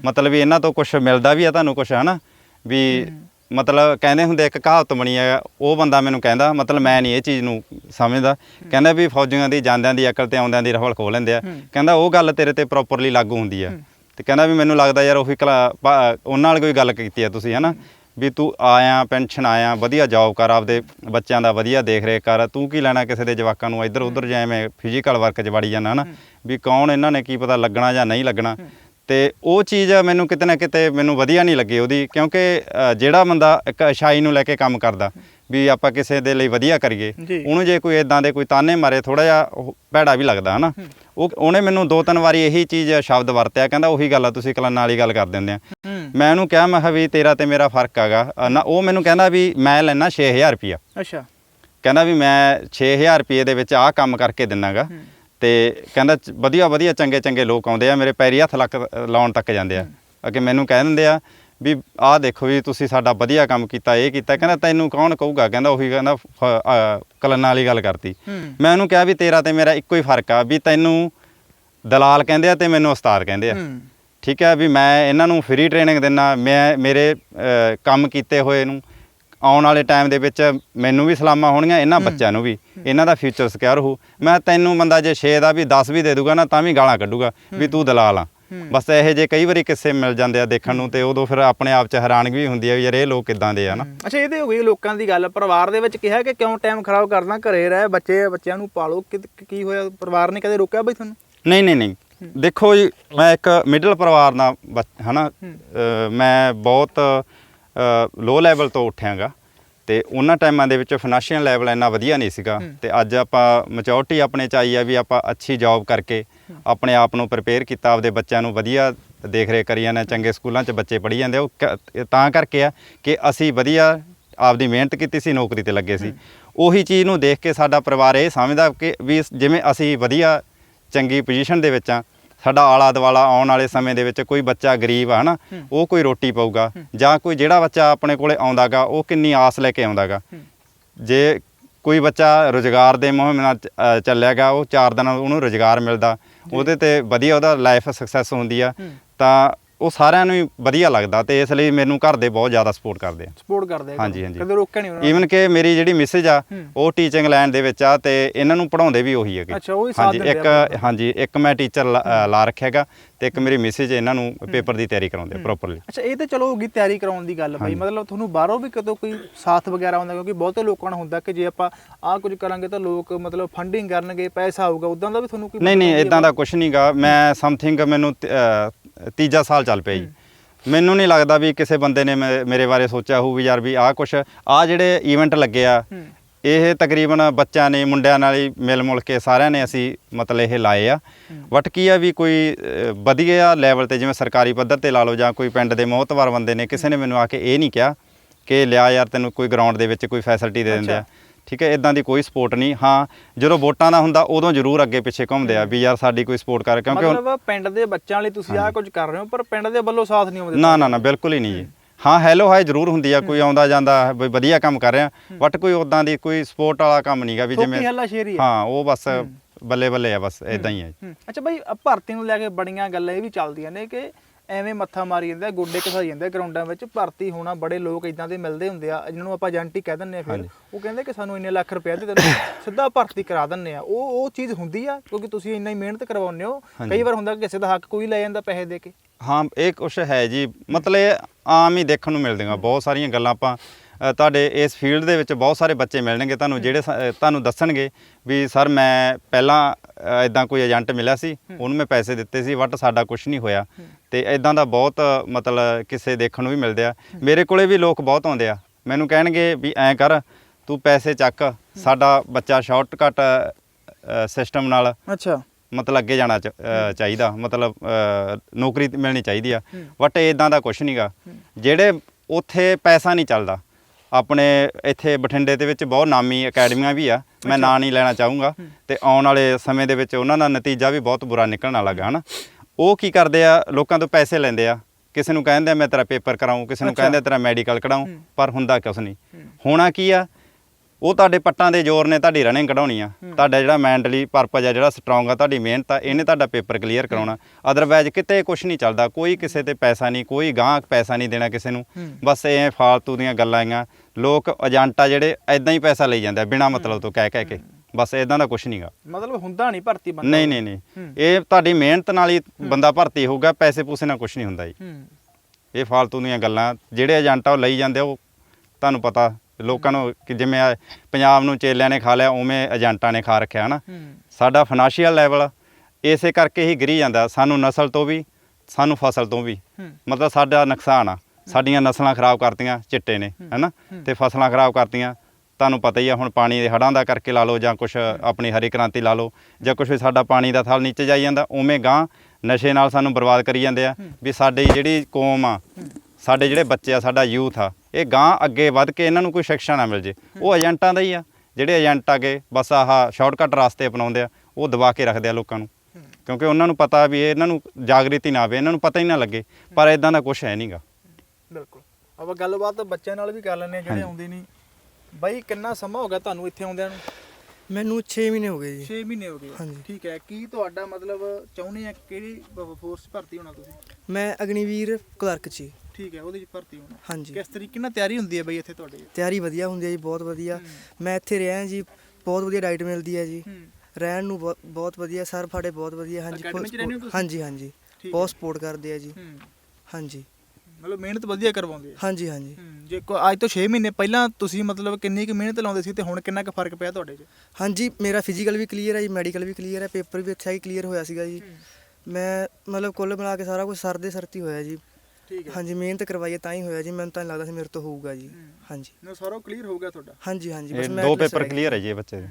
ਮਤਲਬ ਵੀ ਇਹਨਾਂ ਤੋਂ ਕੁਝ ਮਿਲਦਾ ਵੀ ਆ ਤੁਹਾਨੂੰ ਕੁਝ ਹਨਾ? ਵੀ ਮਤਲਬ ਕਹਿੰਦੇ ਹੁੰਦੇ ਇੱਕ ਕਹਾਵਤ ਬਣੀ ਹੈ ਉਹ ਬੰਦਾ ਮੈਨੂੰ ਕਹਿੰਦਾ ਮਤਲਬ ਮੈਂ ਨਹੀਂ ਇਹ ਚੀਜ਼ ਨੂੰ ਸਮਝਦਾ। ਕਹਿੰਦਾ ਵੀ ਫੌਜੀਆਂ ਦੀ ਜਾਂਦਿਆਂ ਦੀ ਅਕਲ ਤੇ ਆਉਂਦਿਆਂ ਦੀ ਰਫਲ ਖੋਹ ਲੈਂਦੇ ਆ। ਕਹਿੰਦਾ ਉਹ ਗੱਲ ਤੇਰੇ ਤੇ ਪ੍ਰੋਪਰਲੀ ਲਾਗੂ ਹੁੰਦੀ ਆ। ਤੇ ਕਹਿੰਦਾ ਵੀ ਮੈਨੂੰ ਲੱਗਦਾ ਯਾਰ ਉਹੀ ਕਲਾ ਭਾ- ਉਹਨਾਂ ਨਾਲ ਕੋਈ ਗੱਲ ਕੀਤੀ ਆ ਤੁਸੀਂ ਹਨਾ? ਵੀ ਤੂੰ ਆਇਆ ਪੈਨਸ਼ਨ ਆਇਆ ਵਧੀਆ ਜੌਬ ਕਰ ਆਪਦੇ ਬੱਚਿਆਂ ਦਾ ਵਧੀਆ ਦੇਖ ਰੇਖ ਕਰ ਤੂੰ ਕੀ ਲੈਣਾ ਕਿਸੇ ਦੇ ਜਵਾਕਾਂ ਨੂੰ? ਇੱਧਰ ਉੱਧਰ ਜਿਵੇਂ ਫਿਜ਼ੀਕਲ ਵਰਕ 'ਚ ਵੜੀ ਜਾਂਦਾ ਹਨਾ? ਵੀ ਕੌਣ ਇਹਨਾਂ ਨੇ ਕੀ ਪਤਾ ਲੱਗਣਾ ਜਾਂ ਨਹੀਂ ਲੱਗਣਾ? ਤੇ ਉਹ ਚੀਜ਼ ਮੈਨੂੰ ਕਿਤੇ ਨਾ ਕਿਤੇ ਮੈਨੂੰ ਵਧੀਆ ਨਹੀਂ ਲੱਗੀ ਉਹਦੀ ਕਿਉਂਕਿ ਅ, ਜਿਹੜਾ ਬੰਦਾ ਇੱਕ ਅਸ਼ਾਈ ਨੂੰ ਲੈ ਕੇ ਕੰਮ ਕਰਦਾ ਵੀ ਆਪਾਂ ਕਿਸੇ ਦੇ ਲਈ ਵਧੀਆ ਕਰੀਏ।
ਜੀ।
ਉਹਨੂੰ ਜੇ ਕੋਈ ਇਦਾਂ ਦੇ ਕੋਈ ਤਾਨੇ ਮਾਰੇ ਥੋੜਾ ਜਿਹਾ ਉਹ ਭੈੜਾ ਵੀ ਲੱਗਦਾ ਹਨਾ? ਉਹ ਉਹਨੇ ਮੈਨੂੰ ਦੋ ਤਿੰਨ ਵਾਰੀ ਇਹੀ ਚੀਜ਼ ਸ਼ਬਦ ਵਰਤਿਆ ਕਹਿੰਦਾ ਉਹੀ ਗੱਲ ਆ ਤੁਸੀਂ ਕਲਨ ਵਾਲੀ ਗੱਲ ਕਰਦੇ ਹੁੰਦੇ ਆ।
ਹੂੰ।
ਮੈਂ ਉਹਨੂੰ ਕਿਹਾ ਮੈਂ ਕਿਹਾ ਵੀ ਤੇਰਾ ਤੇ ਮੇਰਾ ਫ਼ਰਕ ਹੈਗਾ। ਅ, ਨਾ ਉਹ ਮੈਨੂੰ ਕਹਿੰਦਾ ਵੀ ਮੈਂ ਲੈਣਾ 6000 ਰੁਪਿਆ
ਅੱਛਾ।
ਕਹਿੰਦਾ ਵੀ ਮੈਂ 6000 ਰੁਪਏ ਦੇ ਵਿੱਚ ਆਹ ਕੰਮ ਕਰਕੇ ਦਿੰਨਾਗਾ ਤੇ ਕਹਿੰਦਾ ਚ- ਵਧੀਆ ਵਧੀਆ ਚੰਗੇ ਚੰਗੇ ਲੋਕ ਆਉਂਦੇ ਆ ਮੇਰੇ ਪੈਰੀ ਹੱਥ ਲੱਕ ਲਾਉਣ ਤੱਕ ਜਾਂਦੇ ਆ। ਅੱਗੇ ਮੈਨੂੰ ਕਹਿ ਦਿੰਦੇ ਆ ਵੀ ਆਹ ਦੇਖੋ ਵੀ ਤੁਸੀਂ ਸਾਡਾ ਵਧੀਆ ਕੰਮ ਕੀਤਾ ਇਹ ਕੀਤਾ। ਕਹਿੰਦਾ ਤੈਨੂੰ ਕੌਣ ਕਹੂਗਾ? ਕਹਿੰਦਾ ਉਹੀ ਕਹਿੰਦਾ ਕਲਨਾਂ ਵਾਲੀ ਗੱਲ ਕਰਤੀ। ਮੈਂ ਉਹਨੂੰ ਕਿਹਾ ਵੀ ਤੇਰਾ ਤੇ ਮੇਰਾ ਇੱਕੋ ਹੀ ਫ਼ਰਕ ਆ ਵੀ ਤੈਨੂੰ ਦਲਾਲ ਕਹਿੰਦੇ ਆ ਤੇ ਮੈਨੂੰ ਉਸਤਾਦ ਕਹਿੰਦੇ ਆ। ਠੀਕ ਹੈ ਵੀ ਮੈਂ ਇਹਨਾਂ ਨੂੰ ਫ੍ਰੀ ਟ੍ਰੇਨਿੰਗ ਦਿੰਨਾ ਮੈਂ ਮੇਰੇ ਕੰਮ ਕੀਤੇ ਹੋਏ ਨੂੰ ਆਉਣ ਵਾਲੇ ਟਾਈਮ ਦੇ ਵਿੱਚ ਮੈਨੂੰ ਵੀ ਸਲਾਮਾਂ ਹੋਣਗੀਆਂ ਇਹਨਾਂ ਬੱਚਿਆਂ ਨੂੰ ਵੀ। ਇਹਨਾਂ ਦਾ ਫਿਊਚਰ ਸਿਕਿਉਰ ਹੋ ਮੈਂ ਤੈਨੂੰ ਬੰਦਾ ਜੇ 6 ਦਾ ਵੀ 10 ਵੀ ਦੇ ਦੂਗਾ ਨਾ ਤਾਂ ਵੀ ਗਾਲਾਂ ਕੱਢੂਗਾ ਵੀ ਤੂੰ ਦਲਾਲ ਆ। ਬਸ ਇਹੋ ਜਿਹੇ ਕਈ ਵਾਰੀ ਕਿੱਸੇ ਮਿਲ ਜਾਂਦੇ ਆ ਦੇਖਣ ਨੂੰ ਤੇ ਉਦੋਂ ਫਿਰ ਆਪਣੇ ਆਪ 'ਚ ਹੈਰਾਨਗੀ ਵੀ ਹੁੰਦੀ ਆ ਵੀ ਯਾਰ ਇਹ ਲੋਕ ਕਿੱਦਾਂ ਦੇ ਆ ਨਾ।
ਅੱਛਾ ਇਹਦੇ ਹੋ ਗਈ ਲੋਕਾਂ ਦੀ ਗੱਲ। ਪਰਿਵਾਰ ਦੇ ਵਿੱਚ ਕਿਹਾ ਕਿ ਕਿਉਂ ਟਾਈਮ ਖਰਾਬ ਕਰਨਾ ਘਰੇ ਰਹਿ ਬੱਚੇ ਬੱਚਿਆਂ ਨੂੰ ਪਾਲੋ ਕਿ- ਹੋਇਆ? ਪਰਿਵਾਰ ਨੇ ਕਦੇ ਰੋਕਿਆ ਬਈ ਤੁਹਾਨੂੰ?
ਨਹੀਂ ਨਹੀਂ ਨਹੀਂ। ਦੇਖੋ ਜੀ ਮੈਂ ਇੱਕ ਮਿਡਲ ਪਰਿਵਾਰ ਦਾ ਬੱਚ- ਹਨਾ? ਮੈਂ ਬਹੁਤ ਲੋ ਲੈਵਲ ਤੋਂ ਉੱਠਿਆਗਾ ਤੇ ਉਹਨਾਂ ਟਾਈਮਾਂ ਦੇ ਵਿੱਚ ਫਾਈਨੈਂਸ਼ੀਅਲ ਲੈਵਲ ਇੰਨਾ ਵਧੀਆ ਨਹੀਂ ਸੀਗਾ ਤੇ ਅੱਜ ਆਪਾਂ ਮੈਚੋਰਟੀ ਆਪਣੇ ਚ ਆਈ ਆ ਵੀ ਆਪਾਂ ਅੱਛੀ ਜੌਬ ਕਰਕੇ ਆਪਣੇ ਆਪ ਨੂੰ ਪ੍ਰਿਪੇਅਰ ਕੀਤਾ ਆਪਦੇ ਬੱਚਿਆਂ ਨੂੰ ਵਧੀਆ ਦੇਖ ਰੇਖ ਕਰੀ ਜਾਂਦੇ ਚੰਗੇ ਸਕੂਲਾਂ 'ਚ ਬੱਚੇ ਪੜ੍ਹੀ ਜਾਂਦੇ। ਉਹ ਤਾਂ ਕਰਕੇ ਆ ਕਿ ਅਸੀਂ ਵਧੀਆ ਆਪਦੀ ਮਿਹਨਤ ਕੀਤੀ ਸੀ ਨੌਕਰੀ ਤੇ ਲੱਗੇ ਸੀ। ਉਹੀ ਚੀਜ਼ ਨੂੰ ਦੇਖ ਕੇ ਸਾਡਾ ਪਰਿਵਾਰ ਇਹ ਸਮਝਦਾ ਕਿ ਵੀ ਜਿਵੇਂ ਅਸੀਂ ਵਧੀਆ ਚੰਗੀ ਪੋਜੀਸ਼ਨ ਦੇ ਵਿੱਚ ਆ ਸਾਡਾ ਆਲਾ ਦੁਆਲਾ ਆਉਣ ਵਾਲੇ ਸਮੇਂ ਦੇ ਵਿੱਚ ਕੋਈ ਬੱਚਾ ਗਰੀਬ ਆ ਹਨਾ ਉਹ ਕੋਈ ਰੋਟੀ ਪਾਊਗਾ ਜਾਂ ਕੋਈ ਜਿਹੜਾ ਬੱਚਾ ਆਪਣੇ ਕੋਲੇ ਆਉਂਦਾਗਾ ਉਹ ਕਿੰਨੀ ਆਸ ਲੈ ਕੇ ਆਉਂਦਾਗਾ। ਜੇ ਕੋਈ ਬੱਚਾ ਰੋਜ਼ਗਾਰ ਦੇ ਮੁਹਿੰਮ ਨਾਲ ਚੱਲਿਆਗਾ ਉਹ ਚਾਰ ਦਿਨ ਉਹਨੂੰ ਰੋਜ਼ਗਾਰ ਮਿਲਦਾ। ਉਹਦੇ ਤੇ ਵਧੀਆ ਉਹਦਾ ਲਾਈਫ ਸਕਸੈਸ ਹੁੰਦੀ ਆ ਤਾਂ ਉਹ ਸਾਰਿਆਂ ਨੂੰ ਹੀ ਵਧੀਆ ਲੱਗਦਾ ਤੇ ਇਸ ਲਈ ਮੈਨੂੰ ਘਰ ਦੇ ਬਹੁਤ ਜ਼ਿਆਦਾ ਸਪੋਰਟ ਕਰਦੇ ਆ।
ਸਪੋਰਟ ਕਰਦੇ ਆ
ਹਾਂਜੀ, ਹਾਂਜੀ।
ਕਦੇ ਰੋਕਿਆ ਨਹੀਂ ਉਹਨਾਂ ਨੇ?
ਈਵਨ ਕਿ ਮੇਰੀ ਜਿਹੜੀ ਮਿਸਿਜ ਆ
ਹੂੰ।
ਉਹ ਟੀਚਿੰਗ ਲਾਈਨ ਦੇ ਵਿੱਚ ਆ ਤੇ ਇਹਨਾਂ ਨੂੰ ਪੜਾਉਂਦੇ ਵੀ ਉਹੀ ਹੈਗੇ।
ਅੱਛਾ, ਉਹ ਹੀ ਸਾਥ
ਇੱਕ ਹਾਂਜੀ ਇੱਕ ਮੈਂ ਟੀਚਰ ਲਾ ਰੱਖਿਆਗਾ ਤੇ ਇੱਕ ਮੇਰੀ ਮਿਸਿਜ ਇਹਨਾਂ ਨੂੰ ਪੇਪਰ ਦੀ ਤਿਆਰੀ ਕਰਾਉਂਦੇ ਪ੍ਰੋਪਰਲੀ
ਅੱਛਾ ਇਹ ਤੇ ਚਲੋ ਹੋਗੀ ਤਿਆਰੀ ਕਰਾਉਣ ਦੀ ਗੱਲ ਬਈ। ਮਤਲਬ ਤੁਹਾਨੂੰ ਬਾਹਰੋਂ ਵੀ ਕਦੋਂ ਕੋਈ ਸਾਥ ਵਗੈਰਾ ਹੁੰਦਾ ਕਿਉਂਕਿ ਬਹੁਤੇ ਲੋਕਾਂ ਨੂੰ ਹੁੰਦਾ ਕਿ ਜੇ ਆਪਾਂ ਆਹ ਕੁਝ ਕਰਾਂਗੇ ਤਾਂ ਲੋਕ ਮਤਲਬ ਫੰਡਿੰਗ ਕਰਨਗੇ ਪੈਸਾ ਆਊਗਾ ਉਦਾਂ ਦਾ ਵੀ ਤੁਹਾਨੂੰ ਕੋਈ
ਨਹੀਂ ਨਹੀਂ ਇਦਾਂ ਦਾ ਕੁਝ ਨਹੀਂਗਾ ਮੈਂ ਸਮਥਿੰਗ ਮੈਨੂੰ ਤ- ਅਹ, ਤੀਜਾ ਸਾਲ ਚੱਲ ਪਿਆ ਜੀ। ਮੈਨੂੰ ਨਹੀਂ ਲੱਗਦਾ ਵੀ ਕਿਸੇ ਬੰਦੇ ਨੇ ਮੇਰੇ ਬਾਰੇ ਸੋਚਿਆ ਹੋਊ ਵੀ ਯਾਰ ਵੀ ਆਹ ਕੁਛ ਆਹ ਜਿਹੜੇ ਇਵੈਂਟ ਲੱਗੇ ਆ। ਇਹ ਤਕਰੀਬਨ ਬੱਚਿਆਂ ਨੇ ਮੁੰਡਿਆਂ ਨਾਲ ਹੀ ਮਿਲ ਮੁਲ ਕੇ ਸਾਰਿਆਂ ਨੇ ਅਸੀਂ ਮਤਲਬ ਇਹ ਲਾਏ ਆ। ਬਟ ਕੀ ਆ ਵੀ ਕੋਈ ਵਧੀਆ ਲੈਵਲ ਤੇ ਜਿਵੇਂ ਸਰਕਾਰੀ ਪੱਧਰ ਤੇ ਲਾ ਲਓ ਜਾਂ ਕੋਈ ਪਿੰਡ ਦੇ ਮੋਹਤਵਾਰ ਬੰਦੇ ਨੇ ਕਿਸੇ ਨੇ ਮੈਨੂੰ ਆ ਕੇ ਇਹ ਨਹੀਂ ਕਿਹਾ ਕਿ ਲਿਆ ਯਾਰ ਤੈਨੂੰ ਕੋਈ ਗਰਾਊਂਡ ਦੇ ਵਿੱਚ ਕੋਈ ਫੈਸਿਲਿਟੀ ਦੇ ਦਿੰਦੇ ਆ। ਠੀਕ ਹੈ ਇਦਾਂ ਦੀ ਕੋਈ ਸਪੋਰਟ ਨਹੀਂ। ਹਾਂ ਜਦੋਂ ਵੋਟਾਂ ਦਾ ਹੁੰਦਾ ਉਦੋਂ ਜ਼ਰੂਰ ਅੱਗੇ ਪਿੱਛੇ ਘੁੰਮਦੇ ਆ ਵੀ ਯਾਰ ਸਾਡੀ ਕੋਈ ਸਪੋਰਟ ਕਰ ਕਿਉਂਕਿ ਹੁਣ-
ਮਤਲਬ ਪਿੰਡ ਦੇ ਬੱਚਿਆਂ ਲਈ ਤੁਸੀਂ ਆਹ ਕੁਝ ਕਰ ਰਹੇ ਹੋ ਪਰ ਪਿੰਡ ਦੇ ਵੱਲੋਂ ਸਾਥ ਨਹੀਂ ਆਉਂਦੇ
ਨਾ ਨਾ ਨਾ ਬਿਲਕੁਲ ਹੀ ਨਹੀਂ। ਜੀ ਹਾਂ ਹੈਲੋ ਹਾਈ ਜ਼ਰੂਰ ਹੁੰਦੀ ਆ ਕੋਈ ਆਉਂਦਾ ਜਾਂਦਾ ਵੀ ਵਧੀਆ ਕੰਮ ਕਰ ਰਿਹਾ। ਬਟ ਕੋਈ ਉਦਾਂ ਦੀ ਕੋਈ ਸਪੋਰਟ ਵਾਲਾ ਕੰਮ ਨਹੀਂਗਾ ਵੀ
ਥੋਕੀ
ਜਿਵੇਂ
ਹੱਲਾ ਸ਼ੇਰੀ ਹੈ
ਹਾਂ ਉਹ ਬਸ ਬੱਲੇ ਬੱਲੇ ਆ ਬਸ ਇਦਾਂ ਹੀ।
ਹੂੰ। ਅੱਛਾ ਆਹ ਭਰਤੀ ਨੂੰ ਲੈ ਕੇ ਬੜੀਆਂ ਗੱਲਾਂ ਇਹ ਵੀ ਚੱਲਦੀਆਂ ਨੇ ਕਿ ਐਵੇਂ ਮੱਥਾ ਮਾਰੀ ਜਾਂਦੇ ਆ ਗੋਡੇ ਘਸਾਈ ਜਾਂਦੇ ਆ ਗਰਾਊਂਡਾਂ ਵਿੱਚ ਭਰਤੀ ਹੋਣਾ ਬੜੇ ਲੋਕ ਇਦਾਂ ਦੇ ਮਿਲਦੇ ਹੁੰਦੇ ਆ ਜਿਨ੍ਹਾਂ ਨੂੰ ਆਪਾਂ ਏਜੰਟ ਹੀ ਕਹਿ ਦਿੰਦੇ ਆ ਫਿਰ। ਉਹ ਕਹਿੰਦੇ ਕਿ ਸਾਨੂੰ ਇੰਨੇ ਲੱਖ ਰੁਪਏ ਦੇ ਤੈਨੂੰ ਸਿੱਧਾ ਭਰਤੀ ਕਰਾ ਦਿੰਦੇ ਆ। ਉਹ ਉਹ ਚੀਜ਼ ਹੁੰਦੀ ਆ ਕਿਉਂਕਿ ਤੁਸੀਂ ਇੰਨਾ ਹੀ ਮਿਹਨਤ ਕਰਵਾਉਂਦੇ ਹੋ ਕਈ ਵਾਰ ਹੁੰਦਾ ਕਿ ਕਿਸੇ ਦਾ ਹੱਕ ਕੋਈ ਲੈ ਜਾਂਦਾ ਪੈਸੇ ਦੇ ਕੇ।
ਹਾਂ ਇਹ ਕੁਛ ਹੈ ਜੀ। ਮਤਲਬ ਆਮ ਹੀ ਦੇਖਣ ਨੂੰ ਮਿਲਦੀਆਂ ਬਹੁਤ ਸਾਰੀਆਂ ਗੱਲਾਂ ਆਪਾਂ ਤੁਹਾਡੇ ਇਸ ਫੀਲਡ ਦੇ ਵਿੱਚ ਬਹੁਤ ਸਾਰੇ ਬੱਚੇ ਮਿਲਣਗੇ ਤੁਹਾਨੂੰ ਜਿਹੜੇ ਤੁਹਾਨੂੰ ਦੱਸਣਗੇ ਵੀ ਸਰ ਮੈਂ ਪਹਿਲਾਂ ਇਦਾਂ ਕੋਈ ਏਜੰਟ ਮਿਲਿਆ ਸੀ ਉਹਨੂੰ ਮੈਂ ਪੈਸੇ ਦਿੱਤੇ ਸੀ ਬਟ ਸਾਡਾ ਕੁਝ ਨਹੀਂ ਹੋਇਆ। ਤੇ ਇਦਾਂ ਦਾ ਬਹੁਤ ਮਤਲਬ ਕਿਸੇ ਦੇਖਣ ਨੂੰ ਵੀ ਮਿਲਦੇ ਆ। ਮੇਰੇ ਕੋਲੇ ਵੀ ਲੋਕ ਬਹੁਤ ਆਉਂਦੇ ਆ। ਮੈਨੂੰ ਕਹਿਣਗੇ ਵੀ ਐਂ ਕਰ ਤੂੰ ਪੈਸੇ ਚੱਕ ਸਾਡਾ ਬੱਚਾ ਸ਼ਾਰਟਕਟ ਸਿਸਟਮ ਨਾਲ
ਅੱਛਾ।
ਮਤਲਬ ਅੱਗੇ ਜਾਣਾ ਚਾਹੀਦਾ ਮਤਲਬ ਨੌਕਰੀ ਮਿਲਣੀ ਚਾਹੀਦੀ ਆ। ਬਟ ਇਦਾਂ ਦਾ ਕੁਝ ਨਹੀਂਗਾ ਜਿਹੜੇ ਉੱਥੇ ਪੈਸਾ ਨਹੀਂ ਚੱਲਦਾ ਆਪਣੇ ਇੱਥੇ ਬਠਿੰਡੇ ਦੇ ਵਿੱਚ ਬਹੁਤ ਨਾਮੀ ਅਕੈਡਮੀਆਂ ਵੀ ਆ। ਮੈਂ ਨਾਂ ਨਹੀਂ ਲੈਣਾ ਚਾਹੂੰਗਾ। ਤੇ ਆਉਣ ਵਾਲੇ ਸਮੇਂ ਦੇ ਵਿੱਚ ਉਹਨਾਂ ਦਾ ਨਤੀਜਾ ਵੀ ਬਹੁਤ ਬੁਰਾ ਨਿਕਲਣ ਲੱਗਾ ਹਨਾ? ਉਹ ਕੀ ਕਰਦੇ ਆ? ਲੋਕਾਂ ਤੋਂ ਪੈਸੇ ਲੈਂਦੇ ਆ। ਕਿਸੇ ਨੂੰ ਕਹਿੰਦੇ ਆ ਮੈਂ ਤੇਰਾ ਪੇਪਰ ਕਰਾਉਂ ਕਿਸੇ ਨੂੰ। ਕਹਿੰਦੇ ਆ ਤੇਰਾ ਮੈਡੀਕਲ ਕਢਾਉਂ ਪਰ ਹੁੰਦਾ ਕੁਛ ਨਹੀਂ। ਹੋਣਾ ਕੀ ਆ? ਉਹ ਤੁਹਾਡੇ ਪੱਟਾਂ ਦੇ ਜ਼ੋਰ ਨੇ ਤੁਹਾਡੀ ਰਨਿੰਗ ਕਢਾਉਣੀ ਆ। ਤੁਹਾਡਾ ਜਿਹੜਾ ਮੈਂਟਲੀ ਪਰਪਸ ਆ ਜਿਹੜਾ ਸਟਰੋਂਗ ਆ ਤੁਹਾਡੀ ਮਿਹਨਤ ਆ ਇਹਨੇ ਤੁਹਾਡਾ ਪੇਪਰ ਕਲੀਅਰ ਕਰਾਉਣਾ। ਅਦਰਵਾਇਜ਼ ਕਿਤੇ ਕੁਝ ਨਹੀਂ ਚੱਲਦਾ ਕੋਈ ਕਿਸੇ ਤੇ ਪੈਸਾ ਨਹੀਂ ਕੋਈ ਗਾਹਕ ਪੈਸਾ ਨਹੀਂ ਦੇਣਾ ਕਿਸੇ ਨੂੰ। ਬਸ ਇਹ ਫਾਲਤੂ ਦੀਆਂ ਗੱਲਾਂ ਆਈਆਂ। ਲੋਕ ਏਜੰਟ ਆ ਜਿਹੜੇ ਐਦਾਂ ਹੀ ਪੈਸਾ ਲਈ ਜਾਂਦੇ ਆ ਬਿਨਾਂ ਮਤਲਬ ਤੋਂ ਕਹਿ ਕਹਿ ਕੇ। ਬਸ ਇਦਾਂ ਦਾ ਕੁਝ ਨਹੀਂਗਾ
ਮਤਲਬ ਹੁੰਦਾ ਨਹੀਂ ਭਰਤੀ ਬੰਦਾ।
ਨਹੀਂ ਨਹੀਂ ਨਹੀਂ। ਇਹ ਤੁਹਾਡੀ ਮਿਹਨਤ ਨਾਲ ਹੀ ਬੰਦਾ ਭਰਤੀ ਹੋਊਗਾ ਪੈਸੇ ਪੂਸੇ ਨਾਲ ਕੁਝ ਨਹੀਂ ਹੁੰਦਾ ਜੀ। ਇਹ ਫਾਲਤੂ ਦੀਆਂ ਗੱਲਾਂ ਜਿਹੜੇ ਏਜੰਟ ਉਹ ਲਈ ਜਾਂਦੇ ਉਹ ਤੁਹਾਨੂੰ ਪਤਾ ਲੋਕਾਂ ਨੂੰ ਕਿ ਜਿਵੇਂ ਆ ਪੰਜਾਬ ਨੂੰ ਚੇਲਿਆਂ ਨੇ ਖਾ ਲਿਆ ਉਵੇਂ ਏਜੰਟਾਂ ਨੇ ਖਾ ਰੱਖਿਆ ਹਨਾ? ਸਾਡਾ ਫਾਈਨੈਂਸ਼ੀਅਲ ਲੈਵਲ ਇਸੇ ਕਰਕੇ ਹੀ ਗਿਰੀ ਜਾਂਦਾ ਸਾਨੂੰ ਨਸਲ ਤੋਂ ਵੀ ਸਾਨੂੰ ਫਸਲ ਤੋਂ ਵੀ। ਮਤਲਬ ਸਾਡਾ ਨੁਕਸਾਨ ਆ। ਸਾਡੀਆਂ ਨਸਲਾਂ ਖਰਾਬ ਕਰਤੀਆਂ ਚਿੱਟੇ ਨੇ ਹੈਨਾ? ਤੇ ਫਸਲਾਂ ਖਰਾਬ ਕਰਤੀਆਂ। ਤੁਹਾਨੂੰ ਪਤਾ ਹੀ ਆ ਹੁਣ ਪਾਣੀ ਦੇ ਹੜਾਂ ਦਾ ਕਰਕੇ ਲਾ ਲਓ ਜਾਂ ਕੁਝ ਆਪਣੀ ਹਰੀ ਕ੍ਰਾਂਤੀ ਲਾ ਲਓ ਜਾਂ ਕੁਝ ਵੀ ਸਾਡਾ ਪਾਣੀ ਦਾ ਥਲ ਨੀਚੇ ਜਾਈ ਜਾਂਦਾ ਉਵੇਂ ਗਾਂ ਨਸ਼ੇ ਨਾਲ ਸਾਨੂੰ ਬਰਬਾਦ ਕਰੀ ਜਾਂਦੇ ਆ ਵੀ ਸਾਡੀ ਜਿਹੜੀ ਕੌਮ ਆ ਸਾਡੇ ਜਿਹੜੇ ਬੱਚੇ ਆ ਸਾਡਾ ਯੂਥ ਆ ਇਹ ਗਾਂ ਅੱਗੇ ਵੱਧ ਕੇ ਇਹਨਾਂ ਨੂੰ ਕੋਈ ਸਿੱਖਿਆ ਨਾ ਮਿਲ ਜੇ। ਉਹ ਏਜੰਟਾਂ ਦਾ ਹੀ ਆ ਜਿਹੜੇ ਏਜੰਟ ਆਗੇ ਬਸ ਆਹ ਸ਼ਾਰਟਕਟ ਰਾਸਤੇ ਅਪਣਾਉਂਦੇ ਆ ਉਹ ਦਬਾ ਕੇ ਰੱਖਦੇ ਆ ਲੋਕਾਂ ਨੂੰ। ਕਿਉਂਕਿ ਉਹਨਾਂ ਨੂੰ ਪਤਾ ਵੀ ਇਹ ਇਹਨਾਂ ਨੂੰ ਜਾਗ੍ਰਿਤੀ ਨਾ ਆਵੇ ਇਹਨਾਂ ਨੂੰ ਪਤਾ ਹੀ ਨਾ ਲੱਗੇ ਪਰ ਇਦਾਂ ਦਾ ਕੁਝ ਹੈ ਨਹੀਂਗਾ
ਬਿਲਕੁਲ। ਆਪਾਂ ਗੱਲਬਾਤ ਬੱਚਿਆਂ ਨਾਲ ਵੀ ਕਰ ਲੈਂਦੇ ਆ ਜਿਹੜੇ ਆਉਂਦੇ ਨਹੀਂ। ਬਾਈ ਕਿੰਨਾ ਸਮਾਂ ਹੋ ਗਿਆ ਤੁਹਾਨੂੰ ਇੱਥੇ ਆਉਂਦਿਆਂ ਨੂੰ?
ਮੈਨੂੰ 6 ਮਹੀਨੇ ਹੋ ਗਏ ਜੀ।
6 ਮਹੀਨੇ ਹੋ ਗਏ।
ਹਾਂਜੀ।
ਠੀਕ ਹੈ ਕੀ ਤੁਹਾਡਾ ਮਤਲਬ ਚਾਹੁੰਦੇ ਆ ਕਿਹੜੀ ਫੋਰਸ ਭਰਤੀ ਹੋਣਾ ਤੁਸੀਂ?
ਮੈਂ ਅਗਨੀਵੀਰ ਕਲਰਕ ਜੀ।
ਠੀਕ ਹੈ ਉਹਦੇ ਵਿੱਚ ਭਰਤੀ ਹੋਣਾ।
ਹਾਂਜੀ।
ਕਿਸ ਤਰੀਕੇ ਨਾਲ ਤਿਆਰੀ ਹੁੰਦੀ ਹੈ ਬਈ ਇੱਥੇ ਤੁਹਾਡੇ?
ਤਿਆਰੀ ਵਧੀਆ ਹੁੰਦੀ ਹੈ ਜੀ ਬਹੁਤ ਵਧੀਆ। ਮੈਂ ਇੱਥੇ ਰਿਹਾ ਜੀ ਬਹੁਤ ਵਧੀਆ ਡਾਈਟ ਮਿਲਦੀ ਹੈ ਜੀ। ਰਹਿਣ ਨੂੰ ਬਹੁਤ- ਵਧੀਆ ਸਰ ਫਾੜੇ ਬਹੁਤ ਵਧੀਆ ਹਾਂਜੀ? ਹਾਂਜੀ ਹਾਂਜੀ। ਬਹੁਤ ਸਪੋਰਟ ਕਰਦੇ ਆ ਜੀ। ਹਾਂਜੀ।
ਮਤਲਬ ਮਿਹਨਤ ਵਧੀਆ ਕਰਵਾਉਂਦੇ ਆ।
ਹਾਂਜੀ ਹਾਂਜੀ।
ਜੇ ਕੋ ਅੱਜ ਤੋਂ 6 ਮਹੀਨੇ ਪਹਿਲਾਂ ਤੁਸੀਂ ਮਤਲਬ ਕਿੰਨੀ ਕੁ ਮਿਹਨਤ ਲਾਉਂਦੇ ਸੀ ਤੇ ਹੁਣ ਕਿੰਨਾ ਕੁ ਫ਼ਰਕ ਪਿਆ ਤੁਹਾਡੇ 'ਚ?
ਹਾਂਜੀ ਮੇਰਾ ਫਿਜ਼ੀਕਲ ਵੀ ਕਲੀਅਰ ਹੈ ਜੀ ਮੈਡੀਕਲ ਵੀ ਕਲੀਅਰ ਹੈ ਪੇਪਰ ਵੀ ਅੱਛਾ ਹੀ ਕਲੀਅਰ ਹੋਇਆ ਸੀਗਾ ਜੀ। ਮੈਂ ਮਤਲਬ ਕੁੱਲ ਮਿਲਾ ਕੇ ਸਾਰਾ ਕੁਝ ਸਰ ਦੇ ਸਰਤੀ ਹੋਇਆ ਜੀ।
ਠੀਕ
ਹਾਂਜੀ ਮਿਹਨਤ ਕਰਵਾਈਏ ਤਾਂ ਹੀ ਹੋਇਆ ਜੀ ਮੈਨੂੰ ਤਾਂ ਨਹੀਂ ਲੱਗਦਾ ਸੀ ਮੇਰੇ ਤੋਂ ਹੋਊਗਾ ਜੀ। ਹਾਂਜੀ।
ਨਾ ਸਾਰਾ ਕਲੀਅਰ ਹੋ ਗਿਆ ਤੁਹਾਡਾ?
ਹਾਂਜੀ ਹਾਂਜੀ
ਇਹ
ਮੈਂ
ਦੋ ਪੇਪਰ। ਕਲੀਅਰ ਹੈ ਜੀ ਇਹ ਬੱਚੇ ਦੇ।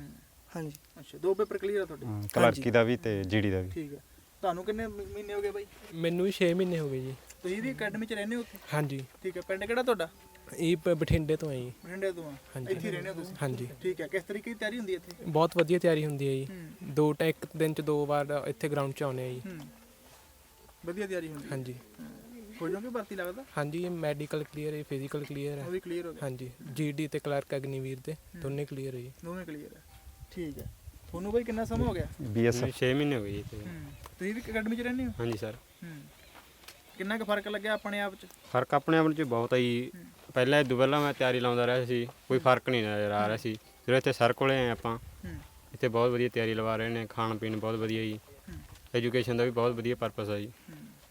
ਹਾਂਜੀ।
ਅੱਛਾ ਦੋ ਪੇਪਰ ਕਲੀਅਰ ਆ ਤੁਹਾਡੇ?
ਹਾਂ, ਕਲਰਕੀ ਦਾ ਵੀ ਤੇ ਜੀਡੀ ਦਾ ਵੀ।
ਠੀਕ ਹੈ। ਤੁਹਾਨੂੰ ਕਿੰਨੇ ਮ- ਮਹੀਨੇ ਹੋ ਗਏ ਬਾਈ?
ਮੈਨੂੰ ਵੀ 6 ਮਹੀਨੇ ਹੋ ਗਏ ਜੀ।
ਤੁਸੀਂ ਵੀ ਅਕੈਡਮੀ 'ਚ ਰਹਿੰਦੇ ਹੋ ਉੱਥੇ?
ਹਾਂਜੀ।
ਠੀਕ ਹੈ ਪਿੰਡ ਕਿਹੜਾ ਤੁਹਾਡਾ?
ਇਹ ਪ- ਬਠਿੰਡੇ ਤੋਂ ਹੈ ਜੀ।
ਬਠਿੰਡੇ ਤੋਂ ਆ।
ਹਾਂਜੀ।
ਇੱਥੇ ਹੀ ਰਹਿੰਦੇ ਹੋ ਤੁਸੀਂ?
ਹਾਂਜੀ।
ਠੀਕ ਹੈ ਕਿਸ ਤਰੀਕੇ ਦੀ ਤਿਆਰੀ ਹੁੰਦੀ ਹੈ ਇੱਥੇ?
ਬਹੁਤ ਵਧੀਆ ਤਿਆਰੀ ਹੁੰਦੀ ਹੈ ਜੀ।
ਹੂੰ।
ਦੋ ਟਾ ਇੱਕ ਦਿਨ ਚ ਦੋ ਵਾਰ ਇੱਥੇ ਗਰਾਊਂਡ 'ਚ ਆਉਂਦੇ ਆ ਜੀ।
ਹੂੰ। ਵਧੀਆ ਤਿਆਰੀ ਹੁੰਦੀ ਹੈ।
ਹਾਂਜੀ।
ਹੋ ਜਾਓਗੇ ਭਰਤੀ ਲੱਗਦਾ?
ਹਾਂਜੀ ਮੈਡੀਕਲ ਕਲੀਅਰ ਹੈ ਫਿਜ਼ੀਕਲ ਕਲੀਅਰ
ਉਹ
ਹੈ
ਵੀ ਕਲੀਅਰ ਹੋ ਗਿਆ।
ਹਾਂਜੀ ਜੀਡੀ ਤੇ ਕਲਰਕ ਅਗਨੀਵੀਰ ਦੇ ਦੋਨੇ ਕਲੀਅਰ ਹੈ ਜੀ।
ਦੋਵੇਂ ਕਲੀਅਰ ਹੈ। ਠੀਕ ਹੈ। ਤੁਹਾਨੂੰ ਬਾਈ ਕਿੰਨਾ ਸਮਾਂ ਹੋ ਗਿਆ?
ਬੀਐਸਐਫ
6 ਮਹੀਨੇ ਹੋ ਗਏ ਜੀ ਇੱਥੇ।
ਹੂੰ। ਤੁਸੀਂ ਵੀ ਅਕੈਡਮੀ 'ਚ ਰਹਿੰਦੇ ਹੋ?
ਹਾਂਜੀ ਸਰ
ਹੂੰ। ਕਿੰਨਾ ਕੁ ਫ਼ਰਕ ਲੱਗਿਆ ਆਪਣੇ ਆਪ 'ਚ?
ਫ਼ਰਕ ਆਪਣੇ ਆਪ 'ਚ ਬਹੁਤ ਆ ਜੀ। ਪਹਿਲਾਂ ਇਹ ਪਹਿਲਾਂ ਮੈਂ ਤਿਆਰੀ ਲਾਉਂਦਾ ਰਿਹਾ ਸੀ। ਕੋਈ ਫ਼ਰਕ ਨਹੀਂ ਨਜ਼ਰ ਆ ਰਿਹਾ ਸੀ। ਜਦੋਂ ਇੱਥੇ ਸਰ ਕੋਲੇ ਆਏ ਆਪਾਂ।
ਹੂੰ।
ਇੱਥੇ ਬਹੁਤ ਵਧੀਆ ਤਿਆਰੀ ਲਵਾ ਰਹੇ ਨੇ। ਖਾਣ ਪੀਣ ਬਹੁਤ ਵਧੀਆ ਜੀ। ਐਜੂਕੇਸ਼ਨ ਦਾ ਵੀ ਬਹੁਤ ਵਧੀਆ ਪਰਪਸ ਆ ਜੀ।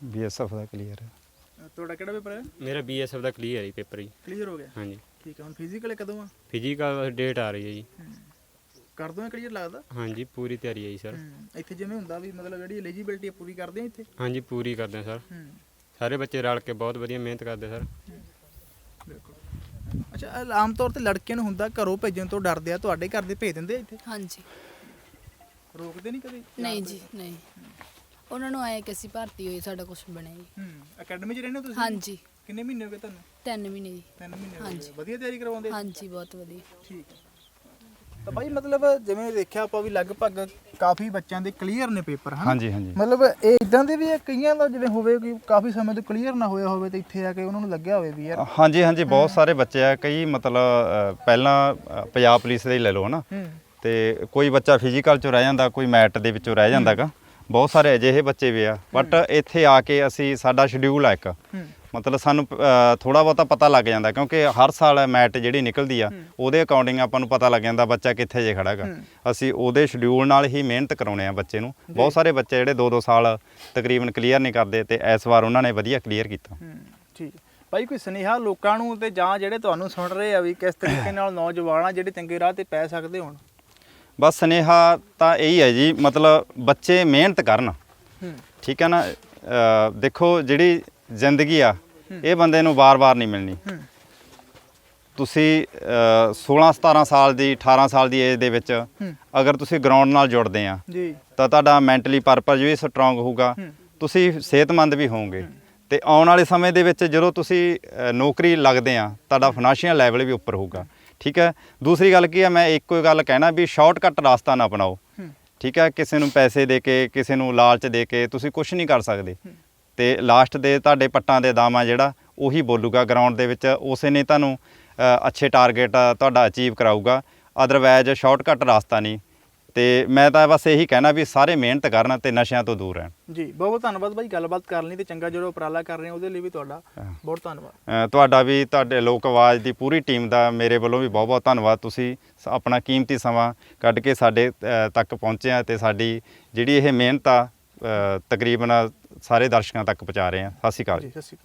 ਬੀਐਸਐਫ ਦਾ ਕਲੀਅਰ ਹੈ।
ਤੁਹਾਡਾ ਕਿਹੜਾ ਪੇਪਰ ਹੈ?
ਮੇਰਾ ਬੀਐਸਐਫ ਦਾ ਕਲੀਅਰ ਹੈ ਜੀ ਪੇਪਰ ਜੀ।
ਕਲੀਅਰ ਹੋ ਗਿਆ?
ਹਾਂਜੀ।
ਠੀਕ ਹੈ ਹੁਣ ਫਿਜ਼ੀਕਲ ਕਦੋਂ ਆ?
ਫਿਜ਼ੀਕਲ ਡੇਟ ਆ ਰਹੀ ਹੈ ਜੀ।
ਕਰ ਦੋਗੇ ਕਲੀਅਰ ਲੱਗਦਾ?
ਹਾਂਜੀ ਪੂਰੀ ਤਿਆਰੀ ਹੈ ਜੀ ਸਰ।
ਇੱਥੇ ਜਿਵੇਂ ਹੁੰਦਾ ਵੀ ਮਤਲਬ ਜਿਹੜੀ ਐਲੀਜੀਬਿਲਟੀ ਪੂਰੀ ਕਰਦੇ ਆ ਇੱਥੇ?
ਹਾਂਜੀ ਪੂਰੀ ਕਰਦੇ ਹਾਂ ਸਰ। ਸਾਰੇ ਬੱਚੇ ਰਲ ਕੇ ਬਹੁਤ ਵਧੀਆ ਮਿਹਨਤ ਕਰਦੇ ਸਰ।
ਬਿਲਕੁਲ। ਅੱਛਾ ਆਮ ਤੌਰ ਤੇ ਲੜਕਿਆਂ ਨੂੰ ਹੁੰਦਾ ਘਰੋਂ ਭੇਜਣ ਤੋਂ ਡਰਦੇ ਆ ਤੁਹਾਡੇ ਘਰ ਦੇ ਭੇਜ ਦਿੰਦੇ ਆ ਇੱਥੇ?
ਹਾਂਜੀ।
ਰੋਕਦੇ ਨਹੀਂ ਕਦੇ?
ਨਹੀਂ ਜੀ ਨਹੀਂ। ਉਹਨਾਂ ਨੂੰ ਆਏ ਕਿ ਅਸੀਂ ਭਰਤੀ ਹੋਏ ਸਾਡਾ ਕੁਝ ਬਣਿਆ ਜੀ
ਹੂੰ ਅਕੈਡਮੀ 'ਚ ਰਹਿੰਦੇ ਹੋ ਤੁਸੀਂ?
ਹਾਂਜੀ।
ਕਿੰਨੇ ਮਹੀਨੇ ਹੋ ਗਏ ਤੁਹਾਨੂੰ?
ਤਿੰਨ ਮਹੀਨੇ ਜੀ।
ਤਿੰਨ ਮਹੀਨੇ ਹੋ
ਹਾਂਜੀ।
ਵਧੀਆ ਤਿਆਰੀ ਕਰਵਾਉਂਦੇ?
ਹਾਂਜੀ ਬਹੁਤ ਵਧੀਆ।
ਠੀਕ ਹੈ। ਤਾਂ ਭਾਈ ਮਤਲਬ ਜਿਵੇਂ ਦੇਖਿਆ ਆਪਾਂ ਵੀ ਲਗਭਗ ਕਾਫੀ ਬੱਚਿਆਂ ਦੇ ਕਲੀਅਰ ਨੇ ਪੇਪਰ ਹਨ?
ਹਾਂਜੀ ਹਾਂਜੀ।
ਮਤਲਬ ਇਹ ਇਦਾਂ ਦੇ ਵੀ ਆ ਕਈਆਂ ਦਾ ਜਿਵੇਂ ਹੋਵੇ ਕਿ ਕਾਫੀ ਸਮੇਂ ਤੋਂ ਕਲੀਅਰ ਨਾ ਹੋਇਆ ਹੋਵੇ ਤੇ ਇੱਥੇ ਆ ਕੇ ਉਹਨਾਂ ਨੂੰ ਲੱਗਿਆ ਹੋਵੇ ਵੀ ਯਾਰ।
ਹਾਂਜੀ ਹਾਂਜੀ ਬਹੁਤ ਸਾਰੇ ਬੱਚੇ ਆ ਕਈ ਮਤਲਬ ਅ, ਪਹਿਲਾਂ ਅ, ਪੰਜਾਬ ਪੁਲਿਸ ਦੇ ਹੀ ਲੈ ਲਓ ਹਨਾ?
ਹੂੰ।
ਤੇ ਕੋਈ ਬੱਚਾ ਫਿਜ਼ੀਕਲ ਚੋਂ ਰਹਿ ਜਾਂਦਾ ਕੋਈ ਮੈਟ ਦੇ ਵਿੱਚੋਂ ਰਹਿ ਜਾਂਦਾਗਾ। ਬਹੁਤ ਸਾਰੇ ਅਜਿਹੇ ਬੱਚੇ ਵੀ ਆ ਬਟ ਇੱਥੇ ਆ ਕੇ ਅਸੀਂ ਸਾਡਾ ਸ਼ਡਿਊਲ ਆ ਇੱਕ। ਮਤਲਬ ਸਾਨੂੰ ਥੋੜਾ ਬਹੁਤਾ ਪਤਾ ਲੱਗ ਜਾਂਦਾ ਕਿਉਂਕਿ ਹਰ ਸਾਲ ਮੈਟ ਜਿਹੜੀ ਨਿਕਲਦੀ ਆ ਉਹਦੇ ਅਕੋਰਡਿੰਗ ਆਪਾਂ ਨੂੰ ਪਤਾ ਲੱਗ ਜਾਂਦਾ ਬੱਚਾ ਕਿੱਥੇ ਜੇ ਖੜਾਗਾ ਅਸੀਂ ਉਹਦੇ ਸ਼ਡਿਊਲ ਨਾਲ ਹੀ ਮਿਹਨਤ ਕਰਾਉਣੇ ਆ ਬੱਚੇ ਨੂੰ। ਬਹੁਤ ਸਾਰੇ ਬੱਚੇ ਜਿਹੜੇ 2-2 ਸਾਲ ਤਕਰੀਬਨ ਕਲੀਅਰ ਨਹੀਂ ਕਰਦੇ ਤੇ ਇਸ ਵਾਰ ਉਹਨਾਂ ਨੇ ਵਧੀਆ ਕਲੀਅਰ ਕੀਤਾ।
ਠੀਕ। ਭਾਈ ਕੋਈ ਸੁਨੇਹਾ ਲੋਕਾਂ ਨੂੰ ਤੇ ਜਾਂ ਜਿਹੜੇ ਤੁਹਾਨੂੰ ਸੁਣ ਰਹੇ ਆ ਵੀ ਕਿਸ ਤਰੀਕੇ [coughs] ਨਾਲ ਨੌਜਵਾਨ ਜਿਹੜੇ ਚੰਗੇ ਰਾਹ ਤੇ ਪੈ ਸਕਦੇ ਹੋਣ?
ਬਸ ਸੁਨੇਹਾ ਤਾਂ ਇਹੀ ਹੈ ਜੀ ਮਤਲਬ ਬੱਚੇ ਮਿਹਨਤ ਕਰਨ। ਠੀਕ ਹੈ ਨਾ? ਦੇਖੋ ਜਿਹੜੀ ਜ਼ਿੰਦਗੀ ਆ ਇਹ ਬੰਦੇ ਨੂੰ ਵਾਰ-ਵਾਰ ਨਹੀਂ ਮਿਲਣੀ। ਤੁਸੀਂ ਅ, 16 17 ਸਾਲ ਦੀ 18 ਸਾਲ ਦੀ ਏਜ ਦੇ ਵਿੱਚ। ਅਗਰ ਤੁਸੀਂ ਗਰਾਊਂਡ ਨਾਲ ਜੁੜਦੇ ਆ
ਜੀ।
ਤਾਂ ਤੁਹਾਡਾ ਮੈਂਟਲੀ ਪਰਪਸ ਵੀ ਸਟਰੋਂਗ ਹੋਊਗਾ। ਤੁਸੀਂ ਸਿਹਤਮੰਦ ਵੀ ਹੋਵੋਗੇ। ਤੇ ਆਉਣ ਵਾਲੇ ਸਮੇਂ ਦੇ ਵਿੱਚ ਜਦੋਂ ਤੁਸੀਂ ਨੌਕਰੀ ਲੱਗਦੇ ਆ ਤੁਹਾਡਾ ਫਾਈਨੈਂਸ਼ੀਅਲ ਲੈਵਲ ਵੀ ਉੱਪਰ ਹੋਊਗਾ। ਠੀਕ ਹੈ? ਦੂਸਰੀ ਗੱਲ ਕੀ ਹੈ? ਮੈਂ ਇੱਕੋ ਹੀ ਗੱਲ ਕਹਿਣਾ ਵੀ ਸ਼ਾਰਟਕਟ ਰਸਤਾ ਨਾ ਅਪਣਾਓ। ਠੀਕ ਹੈ? ਕਿਸੇ ਨੂੰ ਪੈਸੇ ਦੇ ਕੇ ਕਿਸੇ ਨੂੰ ਲਾਲਚ ਦੇ ਕੇ ਤੁਸੀਂ ਕੁਝ ਨਹੀਂ ਕਰ ਸਕਦੇ। ਤੇ ਲਾਸਟ ਦੇ ਤੁਹਾਡੇ ਪੱਟਾਂ ਦੇ ਦਾਮਾ ਜਿਹੜਾ ਉਹੀ ਬੋਲੂਗਾ ਗਰਾਊਂਡ ਦੇ ਵਿੱਚ। ਉਸੇ ਨੇ ਤੁਹਾਨੂੰ ਅੱਛੇ ਟਾਰਗੇਟ ਤੁਹਾਡਾ ਅਚੀਵ ਕਰਾਊਗਾ। ਅਦਰਵਾਇਜ਼ ਸ਼ਾਰਟਕਟ ਰਸਤਾ ਨਹੀਂ। ਤੇ ਮੈਂ ਤਾਂ ਬਸ ਇਹੀ ਕਹਿਣਾ ਵੀ ਸਾਰੇ ਮਿਹਨਤ ਕਰਨ ਤੇ ਨਸ਼ਿਆਂ ਤੋਂ ਦੂਰ ਰਹਿਣ।
ਜੀ ਬਹੁਤ ਬਹੁਤ ਧੰਨਵਾਦ ਭਾਈ ਗੱਲਬਾਤ ਕਰਨ ਲਈ ਤੇ ਚੰਗਾ ਜਿਹੜਾ ਉਪਰਾਲਾ ਕਰ ਰਹੇ ਹੋ ਉਹਦੇ ਲਈ ਵੀ ਤੁਹਾਡਾ। ਬਹੁਤ ਧੰਨਵਾਦ।
ਤੁਹਾਡਾ ਵੀ ਤੁਹਾਡੇ ਲੋਕ ਆਵਾਜ਼ ਦੀ ਪੂਰੀ ਟੀਮ ਦਾ ਮੇਰੇ ਵੱਲੋਂ ਵੀ ਬਹੁਤ ਬਹੁਤ ਧੰਨਵਾਦ। ਤੁਸੀਂ ਆਪਣਾ ਕੀਮਤੀ ਸਮਾਂ ਕੱਢ ਕੇ ਸਾਡੇ ਤੱਕ ਪਹੁੰਚੇ ਆ ਤੇ ਸਾਡੀ ਜਿਹੜੀ ਇਹ ਮਿਹਨਤ ਆ ਤਕਰੀਬਨ ਸਾਰੇ ਦਰਸ਼ਕਾਂ ਤੱਕ ਪਹੁੰਚਾ ਰਹੇ ਆ। ਸਤਿ ਸ਼੍ਰੀ ਅਕਾਲ
ਜੀ ਸਤਿ ਸ਼੍ਰੀ ਅਕਾਲ।